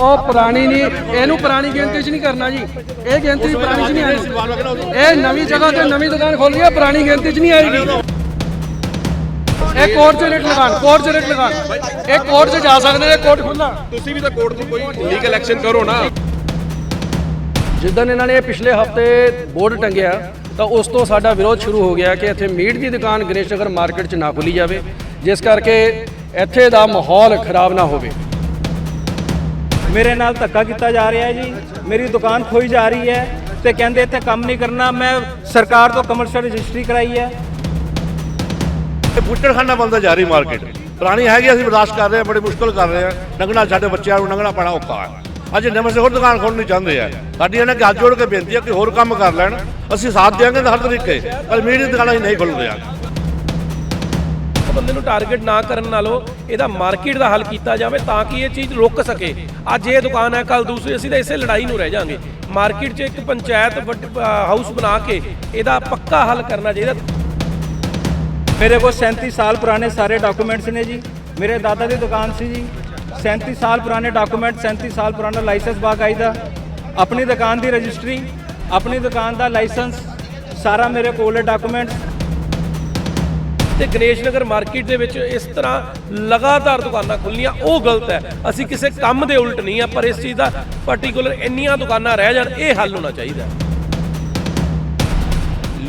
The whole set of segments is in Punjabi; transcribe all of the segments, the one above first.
ਉਹ ਪੁਰਾਣੀ ਨਹੀਂ ਇਹਨੂੰ ਪੁਰਾਣੀ ਗਿਣਤੀ 'ਚ ਨਹੀਂ ਕਰਨਾ ਜੀ। ਇਹ ਗਿਣਤੀ ਪੁਰਾਣੀ 'ਚ ਨਹੀਂ ਆਣੀ ਇਹ ਨਵੀਂ ਜਗ੍ਹਾ ਤੇ ਨਵੀਂ ਦੁਕਾਨ ਖੋਲ ਰਹੀ ਹੈ ਪੁਰਾਣੀ ਗਿਣਤੀ 'ਚ ਨਹੀਂ ਆਏਗੀ ਇਹ ਕੋਰਟ 'ਚ ਰੇਟ ਲਗਾਣ ਕੋਰਟ 'ਚ ਰੇਟ ਲਗਾਣ ਇਹ ਕੋਰਟ 'ਚ ਜਾ ਸਕਦੇ ਨੇ ਕੋਰਟ ਖੁੱਲਾ ਤੁਸੀਂ ਵੀ ਤਾਂ ਕੋਰਟ ਤੋਂ ਕੋਈ ਲੀਗਲ ਐਕਸ਼ਨ ਕਰੋ ਨਾ। ਜਿੱਦਣ ਇਹਨਾਂ ਨੇ ਪਿਛਲੇ ਹਫ਼ਤੇ ਬੋਰਡ ਟੰਗਿਆ ਤਾਂ ਉਸ ਤੋਂ ਸਾਡਾ ਵਿਰੋਧ ਸ਼ੁਰੂ ਹੋ ਗਿਆ ਕਿ ਇੱਥੇ ਮੀਟ ਦੀ ਦੁਕਾਨ ਗਣੇਸ਼ ਨਗਰ ਮਾਰਕੀਟ 'ਚ ਨਾ ਖੁੱਲੀ ਜਾਵੇ ਜਿਸ ਕਰਕੇ ਇੱਥੇ ਦਾ ਮਾਹੌਲ ਖਰਾਬ ਨਾ ਹੋਵੇ। ਮੇਰੇ ਨਾਲ ਧੱਕਾ ਕੀਤਾ ਜਾ ਰਿਹਾ ਹੈ ਜੀ। ਮੇਰੀ ਦੁਕਾਨ ਖੋਈ ਜਾ ਰਹੀ ਹੈ ਤੇ ਕਹਿੰਦੇ ਇੱਥੇ ਕੰਮ ਨਹੀਂ ਕਰਨਾ। ਮੈਂ ਸਰਕਾਰ ਤੋਂ ਕਮਰਸ਼ੀਅਲ ਰਜਿਸਟਰੀ ਕਰਾਈ ਹੈ। ਇਹ ਬੁੱਟਰਖਾਨਾ ਬੰਦਾ ਜਾ ਰਹੀ ਮਾਰਕੀਟ। ਪੁਰਾਣੀ ਹੈਗੀ ਅਸੀਂ ਬਰਦਾਸ਼ਤ ਕਰ ਰਹੇ ਹਾਂ, ਬੜੀ ਮੁਸ਼ਕਲ ਕਰ ਰਹੇ ਹਾਂ। ਲੰਘਣਾ ਸਾਡੇ ਬੱਚਿਆਂ ਨੂੰ ਲੰਘਣਾ ਪੈਣਾ ਔਖਾ ਹੈ। ਅੱਜ ਨਵੇਂ ਸੇ ਹੋਰ ਦੁਕਾਨ ਖੋਲਣੀ ਚਾਹੁੰਦੇ ਆ। ਸਾਡੀ ਇਹਨਾਂ ਕਿ ਹੱਥ ਜੋੜ ਕੇ ਬੇਨਤੀ ਹੈ ਕਿ ਹੋਰ ਕੰਮ ਕਰ ਲੈਣ। ਅਸੀਂ ਸਾਥ ਦੇਵਾਂਗੇ ਹਰ ਤਰੀਕੇ। ਪਰ ਮੀਟ ਦੀ ਦੁਕਾਨਾਂ ਅਸੀਂ ਨਹੀਂ ਖੋਲ੍ਹਣ ਦਿਆਂਗੇ ਬੰਦੇ ਨੂੰ ਟਾਰਗੇਟ ਨਾ ਕਰਨ ਨਾਲੋਂ ਇਹਦਾ ਮਾਰਕੀਟ ਦਾ ਹੱਲ ਕੀਤਾ ਜਾਵੇ ਤਾਂ ਕਿ ਇਹ ਚੀਜ਼ ਰੁਕ ਸਕੇ। ਅੱਜ ਇਹ ਦੁਕਾਨ ਹੈ ਕੱਲ ਦੂਸਰੀ, ਅਸੀਂ ਤਾਂ ਇਸੇ ਲੜਾਈ ਨੂੰ ਰਹਿ ਜਾਾਂਗੇ। ਮਾਰਕੀਟ 'ਚ ਇੱਕ ਪੰਚਾਇਤ ਵੱਡ- ਹਾਊਸ ਬਣਾ ਕੇ ਇਹਦਾ ਪੱਕਾ ਹੱਲ ਕਰਨਾ ਚਾਹੀਦਾ। ਮੇਰੇ ਕੋਲ 37 ਸਾਲ ਪੁਰਾਣੇ ਸਾਰੇ ਡਾਕੂਮੈਂਟਸ ਨੇ ਜੀ। ਮੇਰੇ ਦਾਦਾ ਦੀ ਦੁਕਾਨ ਸੀ ਜੀ। 37 ਸਾਲ ਪੁਰਾਣੇ ਡਾਕੂਮੈਂਟ 37 ਸਾਲ ਪੁਰਾਣਾ ਲਾਇਸੈਂਸ ਬਾਕਾਇਦਾ ਆਪਣੀ ਦੁਕਾਨ ਦੀ ਰਜਿਸਟਰੀ ਆਪਣੀ ਦੁਕਾਨ ਦਾ ਲਾਇਸੈਂਸ ਸਾਰਾ ਮੇਰੇ ਕੋਲ ਹੈ ਡਾਕੂਮੈਂਟਸ ਤੇ ਗਣੇਸ਼ ਨਗਰ ਮਾਰਕੀਟ ਦੇ ਵਿੱਚ ਇਸ ਤਰ੍ਹਾਂ ਲਗਾਤਾਰ ਦੁਕਾਨਾਂ ਖੁੱਲੀਆਂ ਉਹ ਗਲਤ ਹੈ। ਅਸੀਂ ਕਿਸੇ ਕੰਮ ਦੇ ਉਲਟ ਨਹੀਂ ਆ, ਪਰ ਇਸ ਚੀਜ਼ ਦਾ ਪਾਰਟਿਕੂਲਰ ਇੰਨੀਆਂ ਦੁਕਾਨਾਂ ਰਹਿ ਜਾਣ, ਇਹ ਹੱਲ ਹੋਣਾ ਚਾਹੀਦਾ ਹੈ।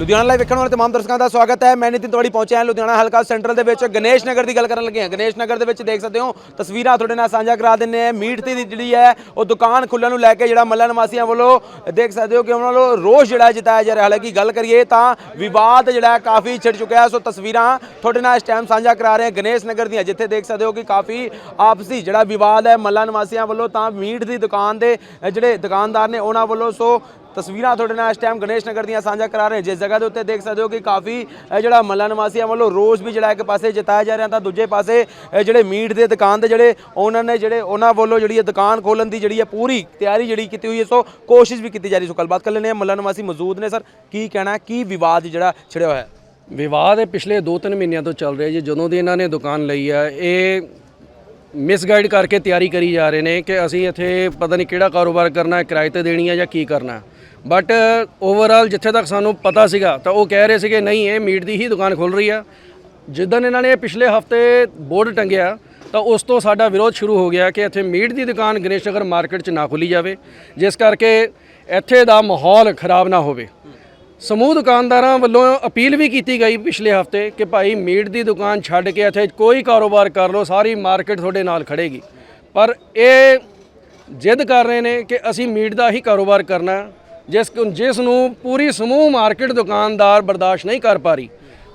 ਲੁਧਿਆਣਾ ਲਾਈਵ ਵੇਖਣ ਵਾਲੇ ਤਮਾਮ ਦਰਸ਼ਕਾਂ ਦਾ ਸਵਾਗਤ ਹੈ। ਮੈਂ ਨਿਤਿਨ ਤੁਹਾਡੀ ਪਹੁੰਚਿਆ ਹਾਂ ਲੁਧਿਆਣਾ ਹਲਕਾ ਸੈਂਟਰਲ ਦੇ ਵਿੱਚ। ਗਣੇਸ਼ ਨਗਰ ਦੀ ਗੱਲ ਕਰਨ ਲੱਗੇ ਹਾਂ। ਗਣੇਸ਼ ਨਗਰ ਦੇ ਵਿੱਚ ਦੇਖ ਸਕਦੇ ਹੋ, ਤਸਵੀਰਾਂ ਤੁਹਾਡੇ ਨਾਲ ਸਾਂਝਾ ਕਰਾ ਦਿੰਨੇ ਆ ਮੀਟ ਦੀ ਜਿਹੜੀ ਹੈ, ਉਹ ਦੁਕਾਨ ਖੁੱਲਣ ਨੂੰ ਲੈ ਕੇ ਜਿਹੜਾ ਮੱਲਾ ਨਿਵਾਸੀਆਂ ਵੱਲੋਂ ਦੇਖ ਸਕਦੇ ਹੋ ਕਿ ਉਹਨਾਂ ਵੱਲੋਂ ਰੋਸ਼ ਜਿਹੜਾ ਹੈ ਜਤਾਇਆ ਜਾ ਰਿਹਾ। ਹਾਲਾਂਕਿ ਗੱਲ ਕਰੀਏ ਤਾਂ ਵਿਵਾਦ ਜਿਹੜਾ ਕਾਫੀ ਛਿੜ ਚੁੱਕਿਆ ਸੋ ਤਸਵੀਰਾਂ ਤੁਹਾਡੇ ਨਾਲ ਇਸ ਟਾਈਮ ਸਾਂਝਾ ਕਰਾ ਰਹੇ ਹਾਂ ਗਣੇਸ਼ ਨਗਰ ਦੀਆਂ, ਜਿੱਥੇ ਦੇਖ ਸਕਦੇ ਹੋ ਕਿ ਕਾਫੀ ਆਪਸੀ ਜਿਹੜਾ ਵਿਵਾਦ ਹੈ ਮੱਲਾ ਨਿਵਾਸੀਆਂ ਵੱਲੋਂ ਤਾਂ ਮੀਟ ਦੀ ਦੁਕਾਨ ਦੇ, ਜਿਹੜੇ ਦੁਕਾਨਦਾਰ ਨੇ ਉਹਨਾਂ ਵੱਲੋਂ। ਸੋ ਤਸਵੀਰਾਂ ਤੁਹਾਡੇ ਨਾਲ ਇਸ ਟਾਈਮ ਗਣੇਸ਼ ਨਗਰ ਦੀਆਂ ਸਾਂਝਾ ਕਰਾ ਰਹੇ ਜਿਸ ਜਗ੍ਹਾ ਦੇ ਉੱਤੇ ਦੇਖ ਸਕਦੇ ਹੋ ਕਿ ਕਾਫੀ ਜਿਹੜਾ ਮੱਲਾ ਨਿਵਾਸੀਆਂ ਵੱਲੋਂ ਰੋਸ ਵੀ ਜਿਹੜਾ ਇੱਕ ਪਾਸੇ ਜਤਾਇਆ ਜਾ ਰਿਹਾ ਤਾਂ ਦੂਜੇ ਪਾਸੇ ਜਿਹੜੇ ਮੀਟ ਦੇ ਦੁਕਾਨ ਦੇ ਜਿਹੜੇ ਉਹਨਾਂ ਨੇ, ਜਿਹੜੇ ਉਹਨਾਂ ਵੱਲੋਂ ਜਿਹੜੀ ਇਹ ਦੁਕਾਨ ਖੋਲਣ ਦੀ ਜਿਹੜੀ ਹੈ ਪੂਰੀ ਤਿਆਰੀ ਜਿਹੜੀ ਕੀਤੀ ਹੋਈ ਹੈ, ਸੋ ਕੋਸ਼ਿਸ਼ ਵੀ ਕੀਤੀ ਜਾ ਰਹੀ ਸੋ ਗੱਲਬਾਤ ਕਰ ਲੈਂਦੇ ਹਾਂ। ਮੱਲਾ ਨਿਵਾਸੀ ਮੌਜੂਦ ਨੇ, ਸਰ। ਕੀ ਕਹਿਣਾ, ਕੀ ਵਿਵਾਦ ਜਿਹੜਾ ਛਿੜਿਆ ਹੋਇਆ ਹੈ? ਵਿਵਾਦ ਇਹ ਪਿਛਲੇ 2-3 ਮਹੀਨਿਆਂ ਤੋਂ ਚੱਲ ਰਿਹਾ ਜੀ। ਜਦੋਂ ਦੀ ਇਹਨਾਂ ਨੇ ਦੁਕਾਨ ਲਈ ਆ ਇਹ ਮਿਸਗਾਈਡ ਕਰਕੇ ਤਿਆਰੀ ਕਰੀ ਜਾ ਰਹੇ ਨੇ ਕਿ ਅਸੀਂ ਇੱਥੇ ਪਤਾ ਨਹੀਂ ਕਿਹੜਾ ਕਾਰੋਬਾਰ ਕਰਨਾ ਹੈ, ਕਿਰਾਏ ਤੇ ਦੇਣੀ ਹੈ ਜਾਂ ਕੀ ਕਰਨਾ ਬਟ ਓਵਰਆਲ uh, ਜਿੱਥੇ ਤੱਕ ਸਾਨੂੰ ਪਤਾ ਸੀਗਾ, ਤਾਂ ਉਹ ਕਹਿ ਰਹੇ ਸੀਗੇ, ਨਹੀਂ, ਇਹ ਮੀਟ ਦੀ ਹੀ ਦੁਕਾਨ ਖੁੱਲ ਰਹੀ ਆ। ਜਿੱਦਣ ਇਹਨਾਂ ਨੇ ਪਿਛਲੇ ਹਫ਼ਤੇ ਬੋਰਡ ਟੰਗਿਆ, ਤਾਂ ਉਸ ਤੋਂ ਸਾਡਾ ਵਿਰੋਧ ਸ਼ੁਰੂ ਹੋ ਗਿਆ ਕਿ ਇੱਥੇ ਮੀਟ ਦੀ ਦੁਕਾਨ ਗਣੇਸ਼ ਨਗਰ ਮਾਰਕੀਟ 'ਚ ਨਾ ਖੁੱਲੀ ਜਾਵੇ, ਜਿਸ ਕਰਕੇ ਇੱਥੇ ਦਾ ਮਾਹੌਲ ਖਰਾਬ ਨਾ ਹੋਵੇ। ਸਮੂਹ ਦੁਕਾਨਦਾਰਾਂ ਵੱਲੋਂ ਅਪੀਲ ਵੀ ਕੀਤੀ ਗਈ ਪਿਛਲੇ ਹਫ਼ਤੇ ਕਿ ਭਾਈ ਮੀਟ ਦੀ ਦੁਕਾਨ ਛੱਡ ਕੇ ਇੱਥੇ ਕੋਈ ਕਾਰੋਬਾਰ ਕਰ ਲਓ, ਸਾਰੀ ਮਾਰਕੀਟ ਤੁਹਾਡੇ ਨਾਲ ਖੜੇਗੀ। ਪਰ ਇਹ ਜਿੱਦ ਕਰ ਰਹੇ ਨੇ ਕਿ ਅਸੀਂ ਮੀਟ ਦਾ ਹੀ ਕਾਰੋਬਾਰ ਕਰਨਾ ਜਿਸ ਜਿਸ ਨੂੰ ਪੂਰੀ ਸਮੂਹ ਮਾਰਕੀਟ ਦੁਕਾਨਦਾਰ ਬਰਦਾਸ਼ਤ ਨਹੀਂ ਕਰ ਪਾ ਰਹੀ।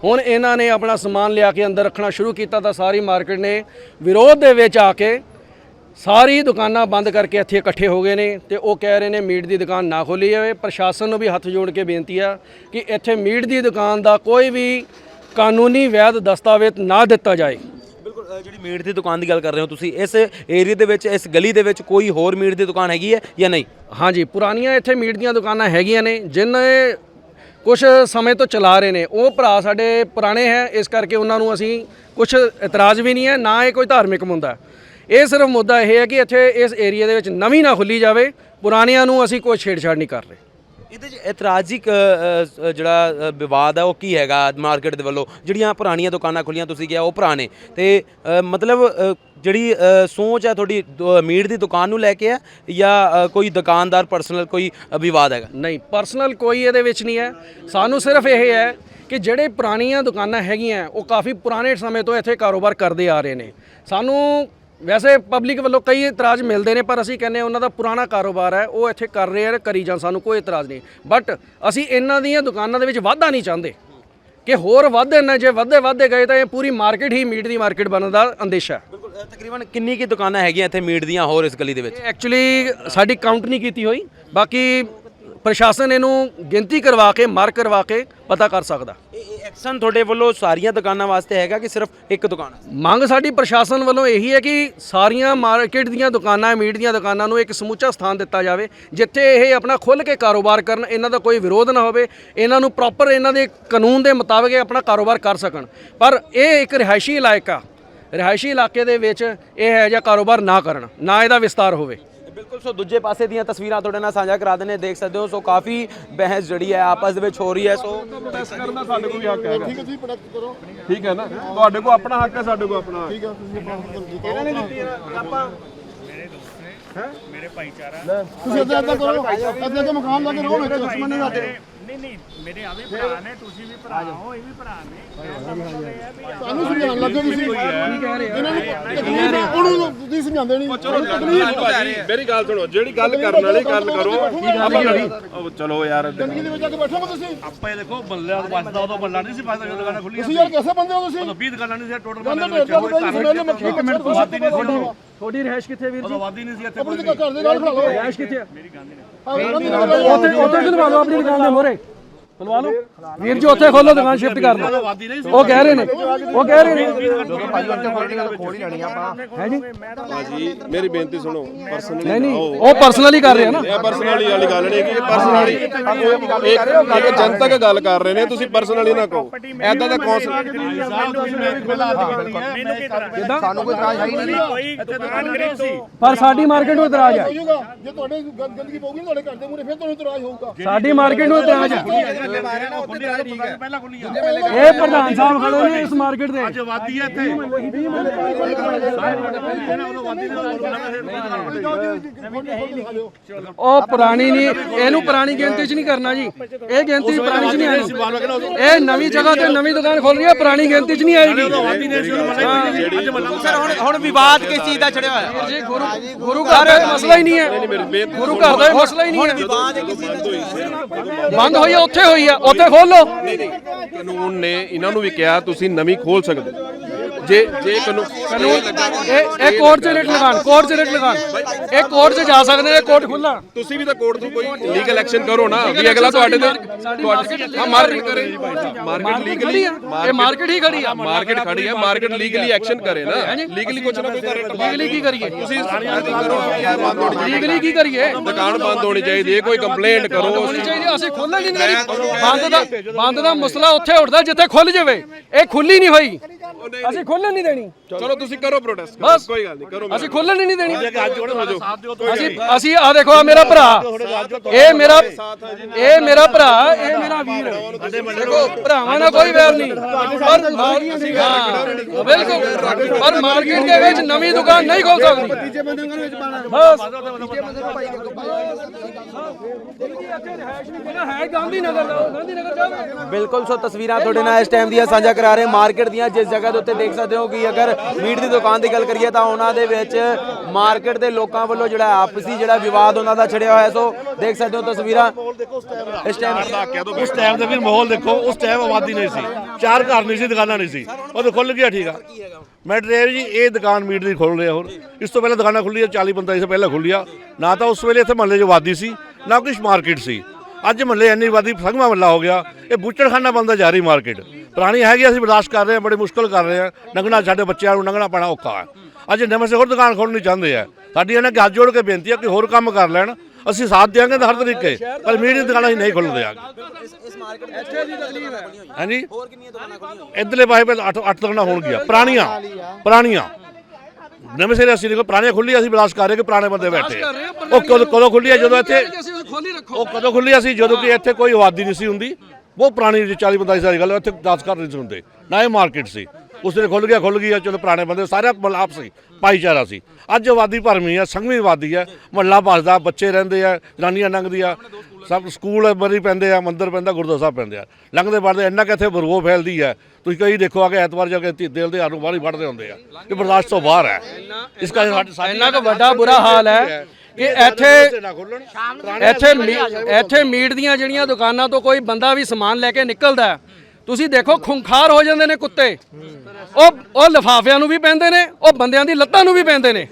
ਹੁਣ ਇਹਨਾਂ ਨੇ ਆਪਣਾ ਸਮਾਨ ਲਿਆ ਕੇ ਅੰਦਰ ਰੱਖਣਾ ਸ਼ੁਰੂ ਕੀਤਾ ਤਾਂ ਸਾਰੀ ਮਾਰਕੀਟ ਨੇ ਵਿਰੋਧ ਦੇ ਵਿੱਚ ਆ ਕੇ ਸਾਰੀ ਦੁਕਾਨਾਂ ਬੰਦ ਕਰਕੇ ਇੱਥੇ ਇਕੱਠੇ ਹੋ ਗਏ ਨੇ ਤੇ ਉਹ ਕਹਿ ਰਹੇ ਨੇ ਮੀਟ ਦੀ ਦੁਕਾਨ ਨਾ ਖੋਲੀ ਜਾਵੇ। ਪ੍ਰਸ਼ਾਸਨ ਨੂੰ ਵੀ ਹੱਥ ਜੋੜ ਕੇ ਬੇਨਤੀ ਆ ਕਿ ਇੱਥੇ ਮੀਟ ਦੀ ਦੁਕਾਨ ਦਾ ਕੋਈ ਵੀ ਕਾਨੂੰਨੀ ਵੈਧ ਦਸਤਾਵੇਜ਼ ਨਾ ਦਿੱਤਾ ਜਾਏ। ਅ, ਜਿਹੜੀ ਮੀਟ ਦੀ ਦੁਕਾਨ ਦੀ ਗੱਲ ਕਰ ਰਹੇ ਹੋ ਤੁਸੀਂ ਇਸ ਏਰੀਆ ਦੇ ਵਿੱਚ ਇਸ ਗਲੀ ਦੇ ਵਿੱਚ ਕੋਈ ਹੋਰ ਮੀਟ ਦੀ ਦੁਕਾਨ ਹੈਗੀ ਹੈ ਜਾਂ ਨਹੀਂ ਹਾਂਜੀ ਪੁਰਾਣੀਆਂ ਇੱਥੇ ਮੀਟ ਦੀਆਂ ਦੁਕਾਨਾਂ ਹੈਗੀਆਂ ਨੇ ਜਿਨ੍ਹਾਂ ਕੁਝ ਸਮੇਂ ਤੋਂ ਚਲਾ ਰਹੇ ਨੇ ਉਹ ਭਰਾ ਸਾਡੇ ਪੁਰਾਣੇ ਹੈ ਇਸ ਕਰਕੇ ਉਹਨਾਂ ਨੂੰ ਅਸੀਂ ਕੁਝ ਇਤਰਾਜ਼ ਵੀ ਨਹੀਂ ਹੈ ਨਾ ਇਹ ਕੋਈ ਧਾਰਮਿਕ ਮੁੱਦਾ ਹੈ। ਇਹ ਸਿਰਫ ਮੁੱਦਾ ਇਹ ਹੈ ਕਿ ਇੱਥੇ ਇਸ ਏਰੀਆ ਦੇ ਵਿੱਚ ਨਵੀਂ ਨਾ ਖੁੱਲੀ ਜਾਵੇ ਪੁਰਾਣਿਆਂ ਨੂੰ ਅਸੀਂ ਕੋਈ ਛੇੜਛਾੜ ਨਹੀਂ ਕਰ ਰਹੇ ਇਹਦੇ 'ਚ ਇਤਰਾਜ਼ਿਕ ਜਿਹੜਾ ਵਿਵਾਦ ਹੈ ਉਹ ਕੀ ਹੈਗਾ ਮਾਰਕੀਟ ਦੇ ਵੱਲੋਂ? ਜਿਹੜੀਆਂ ਪੁਰਾਣੀਆਂ ਦੁਕਾਨਾਂ ਖੁੱਲੀਆਂ ਤੁਸੀਂ ਕਿਹਾ, ਉਹ ਪੁਰਾਣੇ। ਤੇ ਮਤਲਬ ਜਿਹੜੀ ਸੋਚ ਹੈ ਤੁਹਾਡੀ ਦ- ਮੀਟ ਦੀ ਦੁਕਾਨ ਨੂੰ ਲੈ ਕੇ ਹੈ ਜਾਂ ਕੋਈ ਦੁਕਾਨਦਾਰ ਪਰਸਨਲ ਕੋਈ ਵਿਵਾਦ ਹੈਗਾ? ਨਹੀਂ ਪਰਸਨਲ ਕੋਈ ਇਹਦੇ ਵਿੱਚ ਨਹੀਂ ਹੈ। ਸਾਨੂੰ ਸਿਰਫ ਇਹ ਹੈ ਕਿ ਜਿਹੜੇ ਪੁਰਾਣੀਆਂ ਦੁਕਾਨਾਂ ਹੈਗੀਆਂ, ਉਹ ਕਾਫੀ ਪੁਰਾਣੇ ਸਮੇਂ ਤੋਂ ਇੱਥੇ ਕਾਰੋਬਾਰ ਕਰਦੇ ਆ ਰਹੇ ਨੇ। ਸਾਨੂੰ ਵੈਸੇ ਪਬਲਿਕ ਵੱਲੋਂ ਕਈ ਇਤਰਾਜ਼ ਮਿਲਦੇ ਨੇ ਪਰ ਅਸੀਂ ਕਹਿੰਦੇ ਉਹਨਾਂ ਦਾ ਪੁਰਾਣਾ ਕਾਰੋਬਾਰ ਹੈ ਉਹ ਇੱਥੇ ਕਰ ਰਹੇ ਆ ਕਰੀ ਜਾਣ ਸਾਨੂੰ ਕੋਈ ਇਤਰਾਜ਼ ਨਹੀਂ। ਬਟ ਅਸੀਂ ਇਹਨਾਂ ਦੀਆਂ ਦੁਕਾਨਾਂ ਦੇ ਵਿੱਚ ਵਾਧਾ ਨਹੀਂ ਚਾਹੁੰਦੇ। ਕਿ ਹੋਰ ਵਾਧੇ ਨਾ ਜੇ ਵਾਧੇ ਵਾਧੇ ਗਏ ਤਾਂ ਇਹ ਪੂਰੀ ਮਾਰਕੀਟ ਹੀ ਮੀਟ ਦੀ ਮਾਰਕੀਟ ਬਣਨ ਦਾ ਅੰਦੇਸ਼ਾ ਬਿਲਕੁਲ ਤਕਰੀਬਨ ਕਿੰਨੀ ਕੀ ਦੁਕਾਨਾਂ ਹੈਗੀਆਂ ਇੱਥੇ ਮੀਟ ਦੀਆਂ ਹੋਰ ਇਸ ਗਲੀ ਦੇ ਵਿੱਚ? ਐਕਚੁਅਲੀ ਸਾਡੀ ਕਾਊਂਟ ਨਹੀਂ ਕੀਤੀ ਹੋਈ। ਬਾਕੀ ਪ੍ਰਸ਼ਾਸਨ ਇਹਨੂੰ ਗਿਣਤੀ ਕਰਵਾ ਕੇ ਮਾਰਕ ਕਰਵਾ ਕੇ ਪਤਾ ਕਰ ਸਕਦਾ। ਐਕਸ਼ਨ ਤੁਹਾਡੇ ਵੱਲੋਂ ਸਾਰੀਆਂ ਦੁਕਾਨਾਂ ਵਾਸਤੇ ਹੈਗਾ ਕਿ ਸਿਰਫ ਇੱਕ ਦੁਕਾਨ ਮੰਗ ਸਾਡੀ ਪ੍ਰਸ਼ਾਸਨ ਵੱਲੋਂ ਇਹੀ ਹੈ ਕਿ ਸਾਰੀਆਂ ਮਾਰਕੀਟ ਦੀਆਂ ਦੁਕਾਨਾਂ, ਮੀਟ ਦੀਆਂ ਦੁਕਾਨਾਂ ਨੂੰ ਇੱਕ ਸਮੁੱਚਾ ਸਥਾਨ ਦਿੱਤਾ ਜਾਵੇ, ਜਿੱਥੇ ਇਹ ਆਪਣਾ ਖੁੱਲ੍ਹ ਕੇ ਕਾਰੋਬਾਰ ਕਰਨ, ਇਹਨਾਂ ਦਾ ਕੋਈ ਵਿਰੋਧ ਨਾ ਹੋਵੇ, ਇਹਨਾਂ ਨੂੰ ਪ੍ਰੋਪਰ ਇਹਨਾਂ ਦੇ ਕਾਨੂੰਨ ਦੇ ਮੁਤਾਬਕ ਇਹ ਆਪਣਾ ਕਾਰੋਬਾਰ ਕਰ ਸਕਣ। ਪਰ ਇਹ ਇੱਕ ਰਿਹਾਇਸ਼ੀ ਇਲਾਕਾ, ਰਿਹਾਇਸ਼ੀ ਇਲਾਕੇ ਦੇ ਵਿੱਚ ਇਹ ਹੈ ਜਿਹਾ ਕਾਰੋਬਾਰ ਨਾ ਕਰਨ, ਨਾ ਇਹਦਾ ਵਿਸਤਾਰ ਹੋਵੇ। ਬਿਲਕੁਲ ਸੋ ਦੂਜੇ ਪਾਸੇ ਦੀਆਂ ਤਸਵੀਰਾਂ ਤੁਹਾਡੇ ਨਾਲ ਸਾਂਝਾ ਕਰਾ ਦਿੰਦੇ ਹਾਂ। ਦੇਖ ਸਕਦੇ ਹੋ ਸੋ ਕਾਫੀ ਬਹਿਸ ਜਿਹੜੀ ਹੈ ਆਪਸ ਦੇ ਵਿੱਚ ਹੋ ਰਹੀ ਹੈ ਸੋ ਪ੍ਰੋਟੈਸਟ ਕਰਨ ਦਾ ਸਾਡੇ ਕੋਲ ਵੀ ਹੱਕ ਹੈਗਾ। ਠੀਕ ਹੈ ਜੀ ਪ੍ਰੋਟੈਸਟ ਕਰੋ। ਠੀਕ ਹੈ ਨਾ? ਤੁਹਾਡੇ ਕੋਲ ਆਪਣਾ ਹੱਕ ਹੈ ਸਾਡੇ ਕੋਲ ਆਪਣਾ ਠੀਕ ਹੈ ਇਹਨਾਂ ਨੇ ਦਿੱਤੀ ਆਪਾਂ ਤੁਸੀਂ ਅੱਧਾ ਅੱਧਾ ਕਰੋ। ਅੱਧਾ ਅੱਧਾ ਮਕਾਨ ਲਾ ਕੇ ਰਹੋ ਵਿੱਚ ਦੁਸ਼ਮਣ ਨਹੀਂ ਸਾਡੇ ਨਹੀਂ ਨਹੀਂ ਮੇਰੇ ਆਵੇ ਭਰਾ ਨੇ ਤੁਸੀਂ ਵੀ ਭਰਾ ਹੋ ਇਹ ਵੀ ਭਰਾ ਨੇ। ਸਾਨੂੰ ਸਮਝਾਉਣ ਲੱਗੇ ਤੁਸੀਂ ਇਹਨਾਂ ਨੂੰ ਤਕਲੀਫ ਹੈ, ਉਹਨੂੰ ਤੁਸੀਂ ਸਮਝਾਉਂਦੇ ਨਹੀਂ। ਤਕਲੀਫ ਭਾਜੀ ਮੇਰੀ ਗੱਲ ਸੁਣੋ ਜਿਹੜੀ ਗੱਲ ਕਰਨ ਵਾਲੀ ਗੱਲ ਕਰੋ ਆਪਾਂ ਉਹ ਚਲੋ ਯਾਰ ਜ਼ਿੰਦਗੀ ਦੇ ਵਿੱਚ ਆ ਕੇ ਬੈਠੋ ਹੋ ਤੁਸੀਂ। ਆਪਾਂ ਇਹ ਦੇਖੋ ਬੱਲਿਆਂ ਤੋਂ ਬਚਦਾ ਉਦੋਂ ਬੱਲਾ ਨਹੀਂ ਸੀ ਬਚਦਾ ਜਦੋਂ ਦੁਕਾਨਾਂ ਖੁੱਲੀਆਂ ਤੁਸੀਂ ਯਾਰ ਕਿਵੇਂ ਬੰਦੇ ਹੋ ਤੁਸੀਂ? ਉਦੋਂ 20 ਦੁਕਾਨਾਂ ਨਹੀਂ ਸੀ ਟੋਟਲ ਬੰਦੇ ਵਿੱਚ ਚੱਲ ਪਈ ਸਮੇਲੇ ਮੱਖੀ ਮੱਛਰ ਨਹੀਂ ਸੀ ਤੁਹਾਡੀ ਰਹਿਸ਼ ਕਿੱਥੇ ਵੀਰ ਉਦੋਂ ਵਾਦੀ ਨਹੀਂ ਸੀ ਇੱਥੇ ਆਪਣੀ ਘਰ ਦੇ ਨਾਲ ਖੜਾ ਲਓ। ਰਹਿਸ਼ ਕਿੱਥੇ ਆ ਉੱਥੇ ਉੱਥੇ ਖੁਲਵਾ ਲਓ ਆਪਣੀ ਦੁਕਾਨ ਦੇ ਮੋਰੇ ਖੁਲਵਾ ਲਓ। ਵੀਰ ਜੀ ਉੱਥੇ ਖੋਲੋ ਦੁਕਾਨ ਸ਼ਿਫਟ ਕਰ ਲਓ। ਉਹ ਕਹਿ ਰਹੇ ਨੇ। ਉਹ ਕਹਿ ਰਹੇ ਨੇ। ਭਾਜੀ ਮੇਰੀ ਬੇਨਤੀ ਸੁਣੋ ਪਰਸਨਲੀ ਨਹੀਂ ਨਹੀਂ ਉਹ ਪਰਸਨਲੀ ਕਰ ਰਹੇ ਆ ਨਾ। ਇਹ ਪਰਸਨਲੀ ਵਾਲੀ ਗੱਲ ਨਹੀਂ ਕਿ ਇਹ ਪਰਸਨਲੀ ਇਹ ਜਨਤਕ ਗੱਲ ਕਰ ਰਹੇ ਨੇ ਤੁਸੀਂ ਪਰਸਨਲੀ ਨਾ ਕਹੋ। ਐਦਾਂ ਦਾ ਕੌਂਸਲ ਸਾਨੂੰ ਕੋਈ ਇਤਰਾਜ਼ ਹੈ ਨਹੀਂ। ਪਰ ਸਾਡੀ ਮਾਰਕੀਟ ਨੂੰ ਇਤਰਾਜ਼ ਹੈ। ਜੇ ਤੁਹਾਡੇ ਗੰਦਗੀ ਪਊਗੀ ਤੁਹਾਡੇ ਘਰ ਦੇ ਮੂਹਰੇ ਫਿਰ ਤੁਹਾਨੂੰ ਇਤਰਾਜ਼ ਹੋਊਗਾ। ਸਾਡੀ ਮਾਰਕੀਟ ਨੂੰ ਇਤਰਾਜ਼ ਹੈ। ਪਹਿਲਾਂ ਇਹ ਪ੍ਰਧਾਨ ਸਾਹਿਬ ਖੜੇ ਨੇ ਇਸ ਮਾਰਕੀਟ ਦੇ। ਅੱਜ ਵਾਦੀ ਹੈ ਇੱਥੇ। ਉਹ ਪੁਰਾਣੀ ਨਹੀਂ ਇਹਨੂੰ ਪੁਰਾਣੀ ਗਿਣਤੀ 'ਚ ਨਹੀਂ ਕਰਨਾ ਜੀ। ਇਹ ਗਿਣਤੀ ਪੁਰਾਣੀ 'ਚ ਨਹੀਂ ਆਣੀ ਇਹ ਨਵੀਂ ਜਗ੍ਹਾ ਤੇ ਨਵੀਂ ਦੁਕਾਨ ਖੋਲ ਰਹੀ ਹੈ ਪੁਰਾਣੀ ਗਿਣਤੀ 'ਚ ਨਹੀਂ ਆਏਗੀ। ਸਰ ਹੁਣ ਹੁਣ ਵਿਵਾਦ ਕਿਸ ਚੀਜ਼ ਦਾ ਛੜਿਆ ਹੋਇਆ? ਜੀ ਗੁਰੂ ਗੁਰੂ ਘਰ ਦਾ ਮਸਲਾ ਹੀ ਨਹੀਂ ਹੈ। ਗੁਰੂ ਘਰ ਦਾ ਮਸਲਾ ਹੀ ਨਹੀਂ ਹੈ। ਵਿਵਾਦ ਕਿਸ ਚੀਜ਼ ਦਾ ਛੜਿਆ ਬੰਦ ਹੋਈ ਉੱਥੇ ਹੋਈ ਹੈ ਉੱਥੇ ਖੋਲ ਲਓ ਕਾਨੂੰਨ ਨੇ, ਇਹਨਾਂ ਨੂੰ ਵੀ ਕਿਹਾ, ਤੁਸੀਂ ਨਵੀਂ ਖੋਲ ਸਕਦੇ ਹੋ। ਜੇ ਜੇ ਕਾਨੂੰਨ ਇਹ ਇਹ ਕੋਰਟ 'ਚ ਰੇਟ ਲਗਾਣ ਕੋਰਟ 'ਚ ਰੇਟ ਲਗਾਣ। ਇਹ ਕੋਰਟ 'ਚ ਜਾ ਸਕਦੇ ਨੇ ਕੋਰਟ ਖੁੱਲਾ ਤੁਸੀਂ ਵੀ ਤਾਂ ਕੋਰਟ ਤੋਂ ਕੋਈ ਲੀਗਲ ਐਕਸ਼ਨ ਕਰੋ ਨਾ ਵੀ ਅਗਲਾ ਤੁਹਾਡੇ ਤੇ ਹਾਂ ਮਾਰਕੀਟ ਕਰੇ। ਮਾਰਕੀਟ ਲੀਗਲੀ ਇਹ ਮਾਰਕੀਟ ਹੀ ਖੜੀ ਆ। ਮਾਰਕੀਟ ਖੜੀ ਹੈ ਮਾਰਕੀਟ ਲੀਗਲੀ ਐਕਸ਼ਨ ਕਰੇ ਨਾ। ਲੀਗਲੀ ਕੁਝ ਨਾ ਕੁਝ ਕਰੇ ਲੀਗਲੀ ਕੀ ਕਰੀਏ? ਤੁਸੀਂ ਕਰੋ ਬੰਦ ਹੋਣੀ ਚਾਹੀਦੀ। ਲੀਗਲੀ ਕੀ ਕਰੀਏ? ਦੁਕਾਨ ਬੰਦ ਹੋਣੀ ਚਾਹੀਦੀ ਹੈ ਕੋਈ ਕੰਪਲੇਂਟ ਕਰੋ ਹੋਣੀ ਚਾਹੀਦੀ ਅਸੀਂ ਖੋਲਣ ਨਹੀਂ ਦੇਣੀ ਬੰਦ ਦਾ ਬੰਦ ਦਾ ਮਸਲਾ ਉੱਥੇ ਉੱਠਦਾ ਜਿੱਥੇ ਖੁੱਲ ਜਾਵੇ। ਇਹ ਖੁੱਲੀ ਨਹੀਂ ਹੋਈ। ਅਸੀਂ ਖੋਲਣ ਨਹੀਂ ਦੇਣੀ। ਚਲੋ ਤੁਸੀਂ ਕਰੋ ਪ੍ਰੋਟੈਸਟ ਬਸ। ਕੋਈ ਗੱਲ ਨਹੀਂ ਕਰੋ ਅਸੀਂ ਖੋਲਣ ਹੀ ਨਹੀਂ ਦੇਣੀ। ਅਸੀਂ ਅਸੀਂ ਆ ਦੇਖੋ ਆ ਮੇਰਾ ਭਰਾ। ਇਹ ਮੇਰਾ ਇਹ ਮੇਰਾ ਭਰਾ ਇਹ ਮੇਰਾ ਵੀਰ। ਦੇਖੋ ਭਰਾਵਾਂ ਨਾਲ ਕੋਈ ਵੈਰ ਨਹੀਂ। ਪਰ ਹਾਂ ਬਿਲਕੁਲ। ਪਰ ਮਾਰਕੀਟ ਦੇ ਵਿੱਚ ਨਵੀਂ ਦੁਕਾਨ ਨਹੀਂ ਖੋਲ ਸਕਦੀ। ਤੀਜੇ ਬੰਦੇ ਨੂੰ ਵਿੱਚ ਪਾਣਾ ਬਸ। ਹੈ ਗਾਂਧੀ ਨਗਰ ਦਾ ਗਾਂਧੀ ਨਗਰ ਜਾਵੇ ਬਿਲਕੁਲ ਸੋ ਤਸਵੀਰਾਂ ਤੁਹਾਡੇ ਨਾਲ ਇਸ ਟਾਈਮ ਦੀਆਂ ਸਾਂਝਾ ਕਰਾ ਰਹੇ ਮਾਰਕੀਟ ਦੀਆਂ ਜਿਸ ਜਗ੍ਹਾ ਦੇ ਉੱਤੇ ਦੇਖ ਸਕਦੇ ਹੋ ਕਿ ਅਗਰ ਮੀਟ ਦੀ ਦੁਕਾਨ ਦੀ ਗੱਲ ਕਰੀਏ ਤਾਂ ਉਹਨਾਂ ਦੇ ਵਿੱਚ ਮਾਰਕੀਟ ਦੇ ਲੋਕਾਂ ਵੱਲੋਂ ਜਿਹੜਾ ਆਪਸੀ ਜਿਹੜਾ ਵਿਵਾਦ ਉਹਨਾਂ ਦਾ ਛਿੜਿਆ ਹੋਇਆ ਸੋ ਦੇਖ ਸਕਦੇ ਹੋ ਤਸਵੀਰਾਂ। ਇਸ ਟਾਈਮ ਉਸ ਟਾਈਮ ਦੇ ਵੀ ਮਾਹੌਲ ਦੇਖੋ, ਉਸ ਟਾਈਮ ਆਬਾਦੀ ਨਹੀਂ ਸੀ। ਚਾਰ ਘਰ ਨਹੀਂ ਸੀ, ਦੁਕਾਨਾਂ ਨਹੀਂ ਸੀ। ਉਹ ਤਾਂ ਖੁੱਲ ਗਿਆ ਠੀਕ ਆ। ਮੈਂ ਡਰਾਈਵਰ ਜੀ, ਇਹ ਦੁਕਾਨ ਮੀਟ ਦੀ ਖੋਲ ਰਿਹਾ ਹੋਰ। ਇਸ ਤੋਂ ਪਹਿਲਾਂ ਦੁਕਾਨਾਂ ਖੁੱਲੀਆਂ 40 45 ਤੋਂ ਪਹਿਲਾਂ ਖੁੱਲੀਆਂ ਨਾ ਤਾਂ ਉਸ ਵੇਲੇ ਇੱਥੇ ਮਹੱਲੇ 'ਚ ਆਬਾਦੀ ਸੀ, ਨਾ ਕੁਛ ਮਾਰਕੀਟ ਸੀ। ਅੱਜ ਮਹੱਲੇ ਇੰਨੀ ਆਬਾਦੀ ਸੰਗਮਾ ਮਹੱਲਾ ਹੋ ਗਿਆ। ਇਹ ਬੁੱਚੜਖਾਨਾ ਬਣਦਾ ਜਾ ਰਹੀ ਮਾਰਕੀਟ। ਪੁਰਾਣੀ ਹੈਗੀ ਅਸੀਂ ਬਰਦਾਸ਼ਤ ਕਰ ਰਹੇ ਹਾਂ ਬੜੀ ਮੁਸ਼ਕਲ ਕਰ ਰਹੇ ਹਾਂ ਲੰਘਣਾ ਸਾਡੇ ਬੱਚਿਆਂ ਨੂੰ ਲੰਘਣਾ ਪੈਣਾ ਔਖਾ ਹੈ ਅੱਜ ਨਵੇਂ ਸੇ ਹੋਰ ਦੁਕਾਨ ਖੋਲਣੀ ਚਾਹੁੰਦੇ ਆ। ਸਾਡੀ ਇਹਨਾਂ ਅੱਗੇ ਹੱਥ ਜੋੜ ਕੇ ਬੇਨਤੀ ਹੈ ਕਿ ਹੋਰ ਕੰਮ ਕਰ ਲੈਣ। ਅਸੀਂ ਸਾਥ ਦਿਆਂਗੇ ਤਾਂ ਹਰ ਤਰੀਕੇ। ਪਰ ਮੀਟ ਦੀ ਦੁਕਾਨਾਂ ਅਸੀਂ ਨਹੀਂ ਖੋਲ੍ਹਣ ਦਿਆਂਗੇ। ਇਸ ਮਾਰਕੀਟ ਵਿੱਚ ਇੱਥੇ ਦੀ ਤਕਲੀਫ ਹੈ ਹਾਂਜੀ? ਹੋਰ ਕਿੰਨੀਆਂ ਦੁਕਾਨਾਂ ਖੁੱਲੀਆਂ ਇਧਰਲੇ ਪਾਸੇ 8 8 ਦੁਕਾਨਾਂ ਹੋਣਗੀਆਂ ਪੁਰਾਣੀਆਂ ਪੁਰਾਣੀਆਂ। ਨਵੇਂ ਸਿਰੇ ਅਸੀਂ ਦੇਖੋ ਪੁਰਾਣੀਆਂ ਖੁੱਲੀਆਂ ਅਸੀਂ ਬਰਦਾਸ਼ਤ ਕਰ ਰਹੇ ਕਿ ਪੁਰਾਣੇ ਬੰਦੇ ਬੈਠੇ। ਆ। ਉਹ ਕਦੋਂ ਕਦੋਂ ਖੁੱਲੀ ਆ ਜਦੋਂ ਇੱਥੇ ਅਸੀਂ ਖੋਲੀ ਰੱਖੋ। ਉਹ ਕਦੋਂ ਖੁੱਲੀ ਸੀ ਜਦੋਂ ਕਿ ਇੱਥੇ ਕੋਈ ਆਬਾਦੀ ਨਹੀਂ ਸੀ ਹੁੰਦੀ। ਬਹੁਤ ਪੁਰਾਣੀ 40 45 ਸਾਲ ਦੀ ਗੱਲ ਹੈ, ਇੱਥੇ 10 ਘਰ ਨਹੀਂ ਸੀ ਹੁੰਦੇ। ਨਾ ਇਹ ਮਾਰਕੀਟ ਸੀ। ਉਸ ਦਿਨ ਖੁੱਲ ਗਿਆ ਖੁੱਲ ਗਿਆ ਚਲੋ ਪੁਰਾਣੇ ਬੰਦੇ ਸਾਰੇ ਮਲਾਪ ਸੀ ਭਾਈਚਾਰਾ ਸੀ। ਅੱਜ ਆਬਾਦੀ ਭਰਮੀ ਹੈ ਸੰਘਵੀਂ ਆਬਾਦੀ ਹੈ। ਮਹੱਲਾ ਵੱਸਦਾ ਬੱਚੇ ਰਹਿੰਦੇ ਆ ਜਨਾਨੀਆਂ ਲੰਘਦੀਆਂ। ਸਭ ਸਕੂਲ ਬਰੀ ਪੈਂਦੇ ਆ ਮੰਦਿਰ ਪੈਂਦਾ ਗੁਰਦੁਆਰਾ ਸਾਹਿਬ ਪੈਂਦੇ ਆ। ਲੰਘਦੇ ਵੜਦੇ ਇੰਨਾ ਕਿ ਇੱਥੇ ਬਰੂਹ ਫੈਲਦੀ ਹੈ। ਤੁਸੀਂ ਕਈ ਦੇਖੋ ਆ ਕੇ ਐਤਵਾਰ ਜਾ ਕੇ ਤੀ- ਦਿਲ ਦੇ ਆਰੂ ਬਾਹਰ ਹੀ ਵੜਦੇ ਹੁੰਦੇ ਆ ਇਹ ਬਰਦਾਸ਼ਤ ਤੋਂ ਬਾਹਰ ਹੈ। ਇਸ ਕਰਕੇ ਸਾਡੀ ਸਾਡੀ ਇੰਨਾ ਕੁ ਵੱਡਾ ਬੁਰਾ ਹਾਲ ਹੈ ਕਿ ਇੱਥੇ ਨਾ ਖੋਲਣ ਇੱਥੇ ਮੀ- ਇੱਥੇ ਮੀਟ ਦੀਆਂ ਜਿਹੜੀਆਂ ਦੁਕਾਨਾਂ ਤੋਂ ਕੋਈ ਬੰਦਾ ਵੀ ਸਮਾਨ ਲੈ ਕੇ ਨਿਕਲਦਾ ਹੈ, ਤੁਸੀਂ ਦੇਖੋ ਖੁੰਖਾਰ ਹੋ ਜਾਂਦੇ ਨੇ ਕੁੱਤੇ। ਉਹ ਉਹ ਲਿਫਾਫਿਆਂ ਨੂੰ ਵੀ ਪੈਂਦੇ ਨੇ, ਉਹ ਬੰਦਿਆਂ ਦੀ ਲੱਤਾਂ ਨੂੰ ਵੀ ਪੈਂਦੇ ਨੇ।